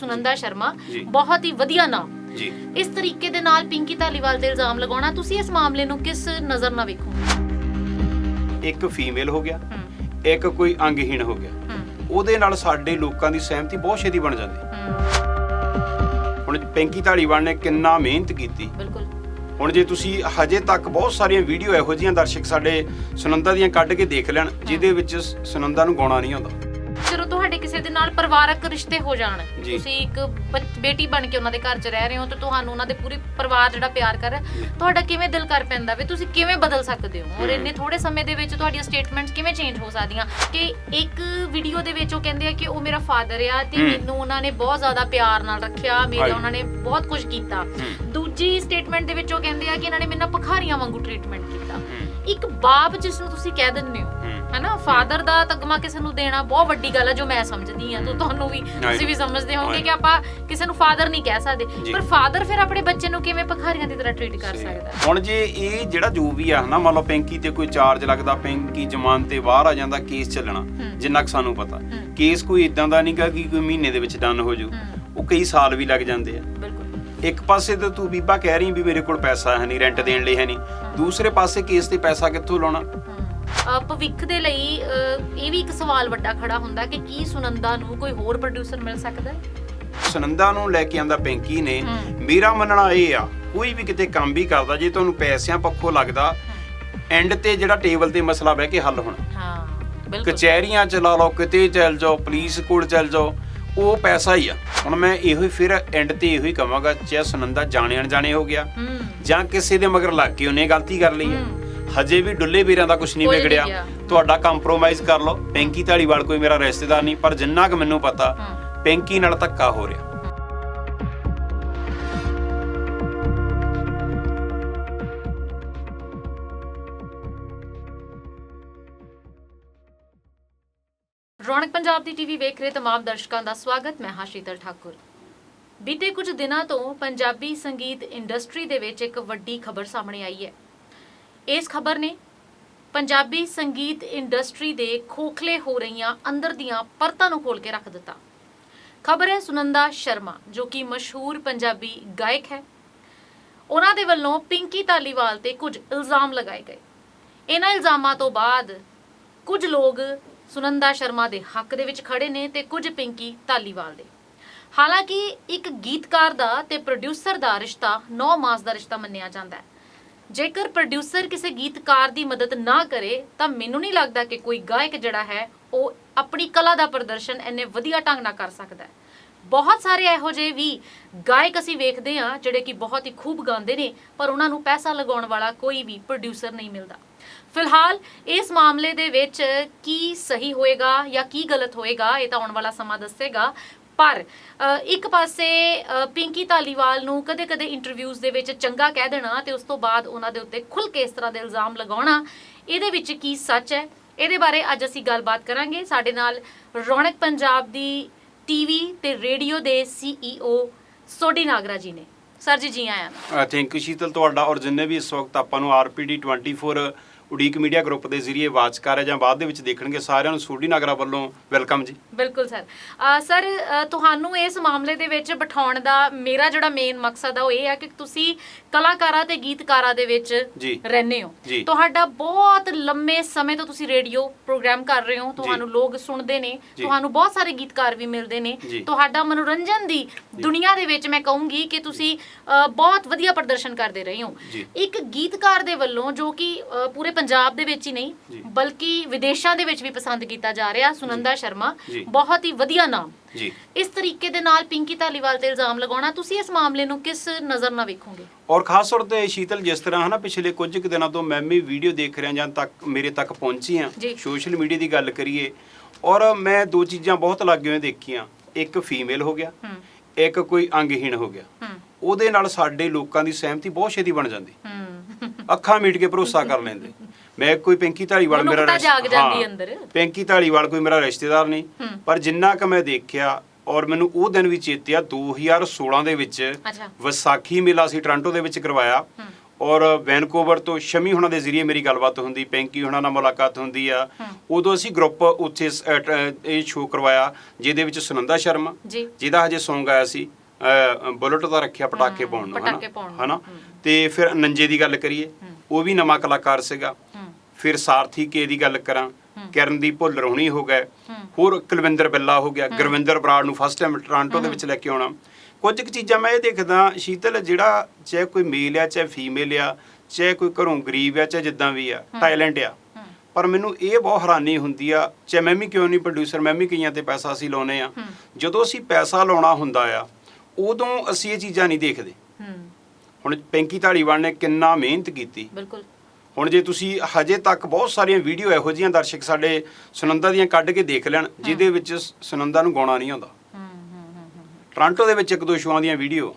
ਸੁਨੰਦਾ ਸ਼ਰਮਾ ਜੀ। ਬਹੁਤ ਹੀ ਵਧੀਆ ਨਾਮ ਜੀ। ਇਸ ਤਰੀਕੇ ਦੇ ਨਾਲ ਪਿੰਕੀ ਧਾਲੀਵਾਲ ਤੇ ਇਲਜ਼ਾਮ ਲਗਾਉਣਾ ਤੁਸੀਂ ਇਸ ਮਾਮਲੇ ਨੂੰ ਕਿਸ ਨਜ਼ਰ ਨਾਲ ਵੇਖੋਗੇ? ਇੱਕ ਫੀਮੇਲ ਹੋ ਗਿਆ ਇੱਕ ਕੋਈ ਅੰਗਹੀਣ ਹੋ ਗਿਆ। ਉਹਦੇ ਨਾਲ ਸਾਡੇ ਲੋਕਾਂ ਦੀ ਸਹਿਮਤੀ ਬਹੁਤ ਛੇਤੀ ਬਣ ਜਾਂਦੀ। ਹੂੰ, ਹੁਣ ਪੈਂਕੀ ਧਾਲੀਵਾਲ ਨੇ ਕਿੰਨਾ ਮਿਹਨਤ ਕੀਤੀ। ਬਿਲਕੁਲ। ਹੁਣ ਜੇ ਤੁਸੀਂ ਹਜੇ ਤੱਕ ਬਹੁਤ ਸਾਰੀਆਂ ਵੀਡੀਓ ਇਹੋ ਜਿਹੀਆਂ ਦਰਸ਼ਕ ਸਾਡੇ ਸੁਨੰਦਾ ਦੀਆਂ ਕੱਢ ਕੇ ਦੇਖ ਲੈਣ ਜਿਹਦੇ ਵਿੱਚ ਸ- ਸੁਨੰਦਾ ਨੂੰ ਗਾਉਣਾ ਨਹੀਂ ਆਉਂਦਾ। ਤੁਹਾਡੇ ਕਿਸੇ ਦੇ ਨਾਲ ਪਰਿਵਾਰਕ ਰਿਸ਼ਤੇ ਹੋ ਜਾਣ ਜੀ। ਤੁਸੀਂ ਇੱਕ ਬ- ਬੇਟੀ ਬਣ ਕੇ ਉਹਨਾਂ ਦੇ ਘਰ 'ਚ ਰਹਿ ਰਹੇ ਹੋ ਤੇ ਤੁਹਾਨੂੰ ਉਹਨਾਂ ਦੇ ਪੂਰੇ ਪਰਿਵਾਰ ਜਿਹੜਾ ਪਿਆਰ ਕਰ ਰਿਹਾ। ਤੁਹਾਡਾ ਕਿਵੇਂ ਦਿਲ ਕਰ ਪੈਂਦਾ ਵੀ ਤੁਸੀਂ ਕਿਵੇਂ ਬਦਲ ਸਕਦੇ ਹੋ ਔਰ। ਇੰਨੇ ਥੋੜੇ ਸਮੇਂ ਦੇ ਵਿੱਚ ਤੁਹਾਡੀਆਂ ਸਟੇਟਮੈਂਟਸ ਕਿਵੇਂ ਚੇਂਜ ਹੋ ਸਕਦੀਆਂ ਕਿ ਇੱਕ ਵੀਡੀਓ ਦੇ ਵਿੱਚ ਉਹ ਕਹਿੰਦੇ ਆ ਕਿ ਉਹ ਮੇਰਾ ਫਾਦਰ ਆ ਤੇ ਹਮ। ਮੈਨੂੰ ਉਹਨਾਂ ਨੇ ਬਹੁਤ ਜ਼ਿਆਦਾ ਪਿਆਰ ਨਾਲ ਰੱਖਿਆ ਮੇਰੇ ਹਾਂਜੀ। ਉਹਨਾਂ ਨੇ ਬਹੁਤ ਕੁਝ ਕੀਤਾ ਦੂਜੀ ਸਟੇਟਮੈਂਟ ਦੇ ਵਿੱਚ ਉਹ ਕਹਿੰਦੇ ਆ ਕਿ ਇਹਨਾਂ ਨੇ ਮੇਰੇ ਨਾਲ ਭਖਾਰੀਆਂ ਵਾਂਗੂ ਟ੍ਰੀਟਮੈਂਟ ਕੀਤਾ ਇੱਕ ਬਾਪ ਜਿਸ ਨੂੰ ਤੁਸੀਂ ਕਹਿ ਦਿੰਦੇ ਹੂੰ ਹਨਾ ਫਾਦਰ ਦਾ ਤਗਮਾ ਕਿਸੇ ਨੂੰ ਦੇਣਾ ਬਹੁਤ ਵੱਡੀ ਗੱਲ ਹੈ ਜੋ ਮੈਂ ਸਮਝਦੀ ਹਾਂ ਤੇ ਤੁਹਾਨੂੰ ਵੀ। ਤੁਸੀਂ ਵੀ ਸਮਝਦੇ ਹੋਵੋਗੇ। ਕਿ ਆਪਾਂ ਕਿਸੇ ਨੂੰ ਫਾਦਰ ਨਹੀਂ ਕਹਿ ਸਕਦੇ। ਪਰ ਫਾਦਰ ਫਿਰ ਆਪਣੇ ਬੱਚੇ ਨੂੰ ਕਿਵੇਂ ਭਖਾਰੀਆਂ ਦੀ ਤਰ੍ਹਾਂ ਟ੍ਰੀਟ ਕਰ ਸਕਦਾ? ਹੁਣ ਜੇ ਇਹ ਜਿਹੜਾ ਜੋ ਵੀ ਆ ਹਨਾ ਮੰਨ ਲਓ ਪੈਂਕੀ ਤੇ ਕੋਈ ਚਾਰਜ ਲੱਗਦਾ ਪੈਂਕੀ ਜ਼ਮਾਨਤ ਤੇ ਬਾਹਰ ਆ ਜਾਂਦਾ ਕੇਸ ਚੱਲਣਾ। ਜਿੰਨਾ ਕੁ ਸਾਨੂੰ ਪਤਾ। ਕੇਸ ਕੋਈ ਇਦਾਂ ਦਾ ਨਹੀਂਗਾ ਕਿ ਕੋਈ ਮਹੀਨੇ ਦੇ ਵਿੱਚ ਡਨ ਹੋ ਜੂ ਉਹ ਕਈ ਸਾਲ ਵੀ ਲੱਗ ਜਾਂਦੇ ਆ ਇੱਕ ਪਾਸੇ ਤੇ ਤੂੰ ਬੀਬਾ ਕਹਿ ਰਹੀ ਵੀ ਮੇਰੇ ਕੋਲ ਪੈਸਾ ਹੈ ਨਹੀਂ ਰੈਂਟ ਦੇਣ ਲਈ ਹੈ ਨਹੀਂ ਦੂਸਰੇ ਪਾਸੇ ਕੇਸ ਤੇ ਪੈਸਾ ਕਿੱਥੋਂ ਲਾਉਣਾ ਭਵਿੱਖ ਦੇ ਲਈ ਇਹ ਵੀ ਇੱਕ ਸਵਾਲ ਵੱਡਾ ਖੜਾ ਹੁੰਦਾ ਕਿ ਕੀ ਸੁਨੰਦਾ ਨੂੰ ਕੋਈ ਹੋਰ ਪ੍ਰੋਡਿਊਸਰ ਮਿਲ ਸਕਦਾ ਹੈ? ਸੁਨੰਦਾ ਨੂੰ ਲੈ ਕੇ ਆਂਦਾ ਪੈਂਕੀ ਨੇ। ਮੇਰਾ ਮੰਨਣਾ ਇਹ ਆ ਕੋਈ ਵੀ ਕਿਤੇ ਕੰਮ ਵੀ ਕਰਦਾ ਜੇ ਤੁਹਾਨੂੰ ਪੈਸਿਆਂ ਪੱਖੋਂ ਲੱਗਦਾ ਐਂਡ ਤੇ ਜਿਹੜਾ ਟੇਬਲ ਤੇ ਮਸਲਾ ਬਹਿ ਕੇ ਹੱਲ ਹੋਣਾ। ਹਾਂ ਬਿਲਕੁਲ। ਕਚਹਿਰੀਆਂ ਚ ਲਾ ਲਓ ਕਿਤੇ ਚੱਲ ਜਾਓ ਪੁਲਿਸ ਕੋਲ ਚੱਲ ਜਾਓ ਉਹ ਪੈਸਾ ਹੀ ਆ। ਹੁਣ ਮੈਂ ਇਹੋ ਹੀ ਫਿਰ ਐਂਡ ਤੇ ਇਹੋ ਹੀ ਕਵਾਂਗਾ ਚਾਹੇ ਸੁਨੰਦਾ ਜਾਣੇ ਅਣਜਾਣੇ ਹੋ ਗਿਆ ਜਾਂ ਕਿਸੇ ਦੇ ਮਗਰ ਲੱਗ ਕੇ ਉਹਨੇ ਗਲਤੀ ਕਰ ਲਈ ਹੂੰ। ਹਜੇ ਵੀ ਡੁੱਲੇ ਵੀਰਾਂ ਦਾ ਕੁਝ ਨਹੀਂ ਕੋਈ ਨਹੀਂ ਵਿਗੜਿਆ ਗਿਆ। ਤੁਹਾਡਾ ਕੰਪਰੋਮਾਈਜ਼ ਕਰ ਲਓ। ਪੈਂਕੀ ਢਾਲੀਵਾਲ ਕੋਈ ਮੇਰਾ ਰਿਸ਼ਤੇਦਾਰ ਨਹੀਂ ਪਰ ਜਿੰਨਾ ਕੁ ਮੈਨੂੰ ਪਤਾ ਪੈਂਕੀ ਨਾਲ ਧੱਕਾ ਹੋ ਰਿਹਾ। ਰੌਣਕ ਪੰਜਾਬ ਦੀ ਟੀਵੀ ਵੇਖ ਰਹੇ ਤਮਾਮ ਦਰਸ਼ਕਾਂ ਦਾ ਸਵਾਗਤ ਮੈਂ ਹਾਂ ਸ਼ੀਤਲ ਠਾਕੁਰ। ਬੀਤੇ ਕੁਝ ਦਿਨਾਂ ਤੋਂ ਪੰਜਾਬੀ ਸੰਗੀਤ ਇੰਡਸਟਰੀ ਦੇ ਵਿੱਚ ਇੱਕ ਵੱਡੀ ਖਬਰ ਸਾਹਮਣੇ ਆਈ ਹੈ। ਇਸ ਖਬਰ ਨੇ ਪੰਜਾਬੀ ਸੰਗੀਤ ਇੰਡਸਟਰੀ ਦੇ ਖੋਖਲੇ ਹੋ ਰਹੀਆਂ ਅੰਦਰ ਦੀਆਂ ਪਰਤਾਂ ਨੂੰ ਖੋਲ ਕੇ ਰੱਖ ਦਿੱਤਾ। ਖਬਰ ਹੈ ਸੁਨੰਦਾ ਸ਼ਰਮਾ, ਜੋ ਕਿ ਮਸ਼ਹੂਰ ਪੰਜਾਬੀ ਗਾਇਕ ਹੈ। ਉਹਨਾਂ ਦੇ ਵੱਲੋਂ ਪਿੰਕੀ ਧਾਲੀਵਾਲ ਤੇ ਕੁਝ ਇਲਜ਼ਾਮ ਲਗਾਏ ਗਏ। ਇਹਨਾਂ ਇਲਜ਼ਾਮਾਂ ਤੋਂ ਬਾਅਦ ਕੁਝ ਲੋਕ ਸੁਨੰਦਾ ਸ਼ਰਮਾ ਦੇ ਹੱਕ ਦੇ ਵਿੱਚ ਖੜੇ ਨੇ ਤੇ ਕੁਝ ਪਿੰਕੀ ਧਾਲੀਵਾਲ ਦੇ। ਹਾਲਾਂਕਿ ਇੱਕ ਗੀਤਕਾਰ ਦਾ ਤੇ ਪ੍ਰੋਡਿਊਸਰ ਦਾ ਰਿਸ਼ਤਾ 9 ਮਾਸ ਦਾ ਰਿਸ਼ਤਾ ਮੰਨਿਆ ਜਾਂਦਾ ਹੈ। ਜੇਕਰ ਪ੍ਰੋਡਿਊਸਰ ਕਿਸੇ ਗੀਤਕਾਰ ਦੀ ਮਦਦ ਨਾ ਕਰੇ, ਤਾਂ ਮੈਨੂੰ ਨਹੀਂ ਲੱਗਦਾ ਕਿ ਕੋਈ ਗਾਇਕ ਜਿਹੜਾ ਹੈ, ਉਹ ਆਪਣੀ ਕਲਾ ਦਾ ਪ੍ਰਦਰਸ਼ਨ ਇੰਨੇ ਵਧੀਆ ਢੰਗ ਨਾਲ ਕਰ ਸਕਦਾ ਹੈ। ਬਹੁਤ ਸਾਰੇ ਇਹੋ ਜਿਹੇ ਵੀ ਗਾਇਕ ਅਸੀਂ ਵੇਖਦੇ ਹਾਂ, ਜਿਹੜੇ ਕਿ ਬਹੁਤ ਹੀ ਖੂਬ ਗਾਉਂਦੇ ਨੇ, ਪਰ ਉਹਨਾਂ ਨੂੰ ਪੈਸਾ ਲਗਾਉਣ ਵਾਲਾ ਕੋਈ ਵੀ ਪ੍ਰੋਡਿਊਸਰ ਨਹੀਂ ਮਿਲਦਾ। ਫਿਲਹਾਲ, ਇਸ ਮਾਮਲੇ ਦੇ ਵਿੱਚ ਕੀ ਸਹੀ ਹੋਏਗਾ ਜਾਂ ਕੀ ਗਲਤ ਹੋਏਗਾ, ਇਹ ਤਾਂ ਆਉਣ ਵਾਲਾ ਸਮਾਂ ਦੱਸੇਗਾ। ਪਰ ਇੱਕ ਪਾਸੇ ਪਿੰਕੀ ਧਾਲੀਵਾਲ ਨੂੰ ਕਦੇ-ਕਦੇ ਇੰਟਰਵਿਊਜ਼ ਦੇ ਵਿੱਚ ਚੰਗਾ ਕਹਿ ਦੇਣਾ ਤੇ ਉਸ ਤੋਂ ਬਾਅਦ ਉਹਨਾਂ ਦੇ ਉੱਤੇ ਖੁੱਲ੍ਹ ਕੇ ਇਸ ਤਰ੍ਹਾਂ ਦੇ ਇਲਜ਼ਾਮ ਲਗਾਉਣਾ, ਇਹਦੇ ਵਿੱਚ ਕੀ ਸੱਚ ਹੈ? ਇਹਦੇ ਬਾਰੇ ਅੱਜ ਅਸੀਂ ਗੱਲਬਾਤ ਕਰਾਂਗੇ। ਸਾਡੇ ਨਾਲ ਰੌਣਕ ਪੰਜਾਬ ਦੀ ਟੀਵੀ ਤੇ ਰੇਡੀਓ ਦੇ ਸੀਈਓ ਸੋਢੀ ਨਾਗਰਾ ਜੀ ਨੇ। ਸਰ ਜੀ ਜੀ ਆਇਆਂ ਥੈਂਕ ਯੂ ਸ਼ੀਤਲ, ਤੁਹਾਡਾ ਔਰ ਜਿੰਨੇ ਵੀ ਇਸ ਵਕਤ ਆਪਾਂ ਨੂੰ ਆਰਪੀਡੀ 24 ਉਡੀਕ ਮੀਡੀਆ ਗਰੁੱਪ ਦੇ ਜ਼ਰੀਏ ਵਾਚ ਕਰ ਰਹੇ ਜਾਂ ਬਾਅਦ ਦੇ ਵਿੱਚ ਦੇਖਣਗੇ ਸਾਰਿਆਂ ਨੂੰ ਸੋਢੀ ਨਗਰਾ ਵੱਲੋਂ ਵੈਲਕਮ ਜੀ ਬਿਲਕੁਲ ਸਰ ਸਰ ਤੁਹਾਨੂੰ ਇਸ ਮਾਮਲੇ ਦੇ ਵਿੱਚ ਬਿਠਾਉਣ ਦਾ ਮੇਰਾ ਜਿਹੜਾ ਮੇਨ ਮਕਸਦ ਆ ਉਹ ਇਹ ਆ ਕਿ ਤੁਸੀਂ ਕਲਾਕਾਰਾਂ ਤੇ ਗੀਤਕਾਰਾਂ ਦੇ ਵਿੱਚ। ਰਹਿੰਦੇ ਹੋ। ਤੁਹਾਡਾ ਬਹੁਤ ਲੰਮੇ ਸਮੇਂ ਤੋਂ ਤੁਸੀਂ ਰੇਡੀਓ ਪ੍ਰੋਗਰਾਮ ਕਰ ਰਹੇ ਹੋ ਤੁਹਾਨੂੰ ਲੋਕ ਸੁਣਦੇ ਨੇ। ਤੁਹਾਨੂੰ ਬਹੁਤ ਸਾਰੇ ਗੀਤਕਾਰ ਵੀ ਮਿਲਦੇ ਨੇ। ਤੁਹਾਡਾ ਮਨੋਰੰਜਨ ਦੀ ਦੁਨੀਆ ਦੇ ਵਿੱਚ ਮੈਂ ਕਹੂੰਗੀ ਕਿ ਤੁਸੀਂ ਬਹੁਤ ਵਧੀਆ ਪ੍ਰਦਰਸ਼ਨ ਕਰਦੇ ਰਹੇ ਹੋ। ਇੱਕ ਗੀਤਕਾਰ ਦੇ ਵੱਲੋਂ ਜੋ ਕਿ ਪੂਰੇ ਪੰਜਾਬ ਦੇ ਵਿੱਚ ਹੀ। ਨਹੀਂ ਬਲਕਿ ਵਿਦੇਸ਼ਾਂ ਦੇ ਵਿੱਚ ਵੀ ਪਸੰਦ ਕੀਤਾ ਜਾ ਰਿਹਾ ਸੁਨੰਦਾ ਸ਼ਰਮਾ। ਬਹੁਤ ਹੀ ਵਧੀਆ ਨਾਮ। ਜੀ। ਇਸ ਤਰੀਕੇ ਦੇ ਨਾਲ ਪਿੰਕੀ ਧਾਲੀਵਾਲ ਤੇ ਇਲਜ਼ਾਮ ਲਗਾਉਣਾ ਤੁਸੀਂ ਇਸ ਮਾਮਲੇ ਨੂੰ ਕਿਸ ਨਜ਼ਰ ਨਾਲ ਵੇਖੋਗੇ? ਔਰ ਖਾਸ ਤੌਰ ਤੇ ਸ਼ੀਤਲ ਜਿਸ ਤਰ੍ਹਾਂ ਹਨਾ ਪਿਛਲੇ ਕੁਝ ਕੁ ਦਿਨਾਂ ਤੋਂ ਮੈਂ ਵੀ ਵੀਡੀਓ ਦੇਖ ਰਿਹਾ ਜਾਂ ਤੱਕ ਮੇਰੇ ਤੱਕ ਪਹੁੰਚੀ ਆ। ਸੋਸ਼ਲ ਮੀਡੀਆ ਦੀ ਗੱਲ ਕਰੀਏ ਔਰ ਮੈਂ ਦੋ ਚੀਜ਼ਾਂ ਬਹੁਤ ਲੱਗੇ ਹੋਏ ਦੇਖੀਆਂ। ਇੱਕ ਫੀਮੇਲ ਹੋ ਗਿਆ ਇੱਕ ਕੋਈ ਅੰਗਹੀਣ ਹੋ ਗਿਆ। ਉਹਦੇ ਨਾਲ ਸਾਡੇ ਲੋਕਾਂ ਦੀ ਸਹਿਮਤੀ ਬਹੁਤ ਛੇਤੀ ਬਣ ਜਾਂਦੀ। ਅੱਖਾਂ ਮੀਟ ਕੇ ਭਰੋਸਾ ਕਰ ਲੈਂਦੇ। ਮੈਂ ਕੋਈ ਪਿੰਕੀ ਧਾਲੀਵਾਲ ਮੇਰਾ ਰਿਸ਼- ਜਾਗ ਜਾਂਦੀ ਹਾਂ, ਅੰਦਰ। ਪਿੰਕੀ ਧਾਲੀਵਾਲ ਕੋਈ ਮੇਰਾ ਰਿਸ਼ਤੇਦਾਰ ਨਹੀਂ। ਪਰ ਜਿੰਨਾ ਕ ਮੈਂ ਦੇਖਿਆ ਔਰ ਮੈਨੂੰ ਉਹ ਦਿਨ ਵੀ ਚੇਤੇ ਆ 2016 ਦੇ ਵਿੱਚ ਅੱਛਾ ਵਿਸਾਖੀ ਮੇਲਾ ਸੀ ਟੋਰਾਂਟੋ ਦੇ ਵਿੱਚ ਕਰਵਾਇਆ। ਔਰ ਵੈਨਕੂਵਰ ਤੋਂ ਸ਼ਮੀ ਹੁਣਾਂ ਦੇ ਜ਼ਰੀਏ ਮੇਰੀ ਗੱਲਬਾਤ ਹੁੰਦੀ ਪੈਂਕੀ ਹੁਣਾਂ ਨਾਲ ਮੁਲਾਕਾਤ ਹੁੰਦੀ ਆ ਉਦੋਂ ਅਸੀਂ ਗਰੁੱਪ ਉੱਥੇ ਸ- ਅ, ਟ- ਇਹ ਸ਼ੋਅ ਕਰਵਾਇਆ ਜਿਹਦੇ ਵਿੱਚ ਸੁਨੰਦਾ ਸ਼ਰਮਾ ਜੀ ਜਿਹਦਾ ਹਜੇ Song ਆਇਆ ਸੀ ਅ, ਬੁਲਟ ਦਾ ਰੱਖਿਆ ਪਟਾਕੇ ਪਾਉਣ ਨੂੰ ਪਟਾਕੇ ਪਾਉਣ ਨੂੰ, ਹਨਾ। ਤੇ ਫਿਰ ਨੰਜੇ ਦੀ ਗੱਲ ਕਰੀਏ ਉਹ ਵੀ ਨਵਾਂ ਕਲਾਕਾਰ ਸੀਗਾ ਫਿਰ ਸਾਰਥੀ ਕੇ ਦੀ ਗੱਲ ਕਰਾਂ ਕਰਨਦੀਪ ਭੁੱਲਰ ਹੁਣੀ ਹੋ ਗਏ। ਹੋਰ ਕੁਲਵਿੰਦਰ ਬਿੱਲਾ ਹੋ ਗਿਆ ਗੁਰਵਿੰਦਰ ਬਰਾੜ ਨੂੰ ਫਸਟ ਟਾਈਮ ਟੋਰਾਂਟੋ ਦੇ ਵਿੱਚ ਲੈ ਕੇ ਆਉਣਾ। ਕੁਝ ਕੁ ਚੀਜ਼ਾਂ ਮੈਂ ਇਹ ਦੇਖਦਾ ਸ਼ੀਤਲ ਜਿਹੜਾ ਚਾਹੇ ਕੋਈ ਮੇਲ ਆ ਚਾਹੇ ਫੀਮੇਲ ਆ ਚਾਹੇ ਕੋਈ ਘਰੋਂ ਗਰੀਬ ਆ ਚਾਹੇ ਜਿੱਦਾਂ ਵੀ ਆ ਟੈਲੈਂਟ ਆ। ਪਰ ਮੈਨੂੰ ਇਹ ਬਹੁਤ ਹੈਰਾਨੀ ਹੁੰਦੀ ਆ ਚਾਹੇ ਮੈਂ ਵੀ ਕਿਉਂ ਨਹੀਂ ਪ੍ਰੋਡਿਊਸਰ ਮੈਂ ਵੀ ਕਈਆਂ ਤੇ ਪੈਸਾ ਅਸੀਂ ਲਾਉਨੇ ਆ। ਜਦੋਂ ਅਸੀਂ ਪੈਸਾ ਲਾਉਣਾ ਹੁੰਦਾ ਆ ਉਦੋਂ ਅਸੀਂ ਇਹ ਚੀਜ਼ਾਂ ਨਹੀਂ ਦੇਖਦੇ। ਹੁਣ ਪੈਂਕੀ ਧਾਲੀਵਾਲ ਨੇ ਕਿੰਨਾ ਮਿਹਨਤ ਕੀਤੀ। ਬਿਲਕੁਲ। ਹੁਣ ਜੇ ਤੁਸੀਂ ਹਜੇ ਤੱਕ ਬਹੁਤ ਸਾਰੀਆਂ ਵੀਡੀਓ ਇਹੋ ਜਿਹੀਆਂ ਦਰਸ਼ਕ ਸਾਡੇ ਸੁਨੰਦਾ ਦੀਆਂ ਕੱਢ ਕੇ ਦੇਖ ਲੈਣ ਜਿਹਦੇ ਵਿੱਚ ਸੁਨੰਦਾ ਨੂੰ ਗਾਉਣਾ ਨਹੀਂ ਆਉਂਦਾ। ਟੋਰਾਂਟੋ ਦੇ ਵਿੱਚ ਇੱਕ ਦੋ ਸ਼ੋਆਂ ਦੀਆਂ ਵੀਡੀਓ।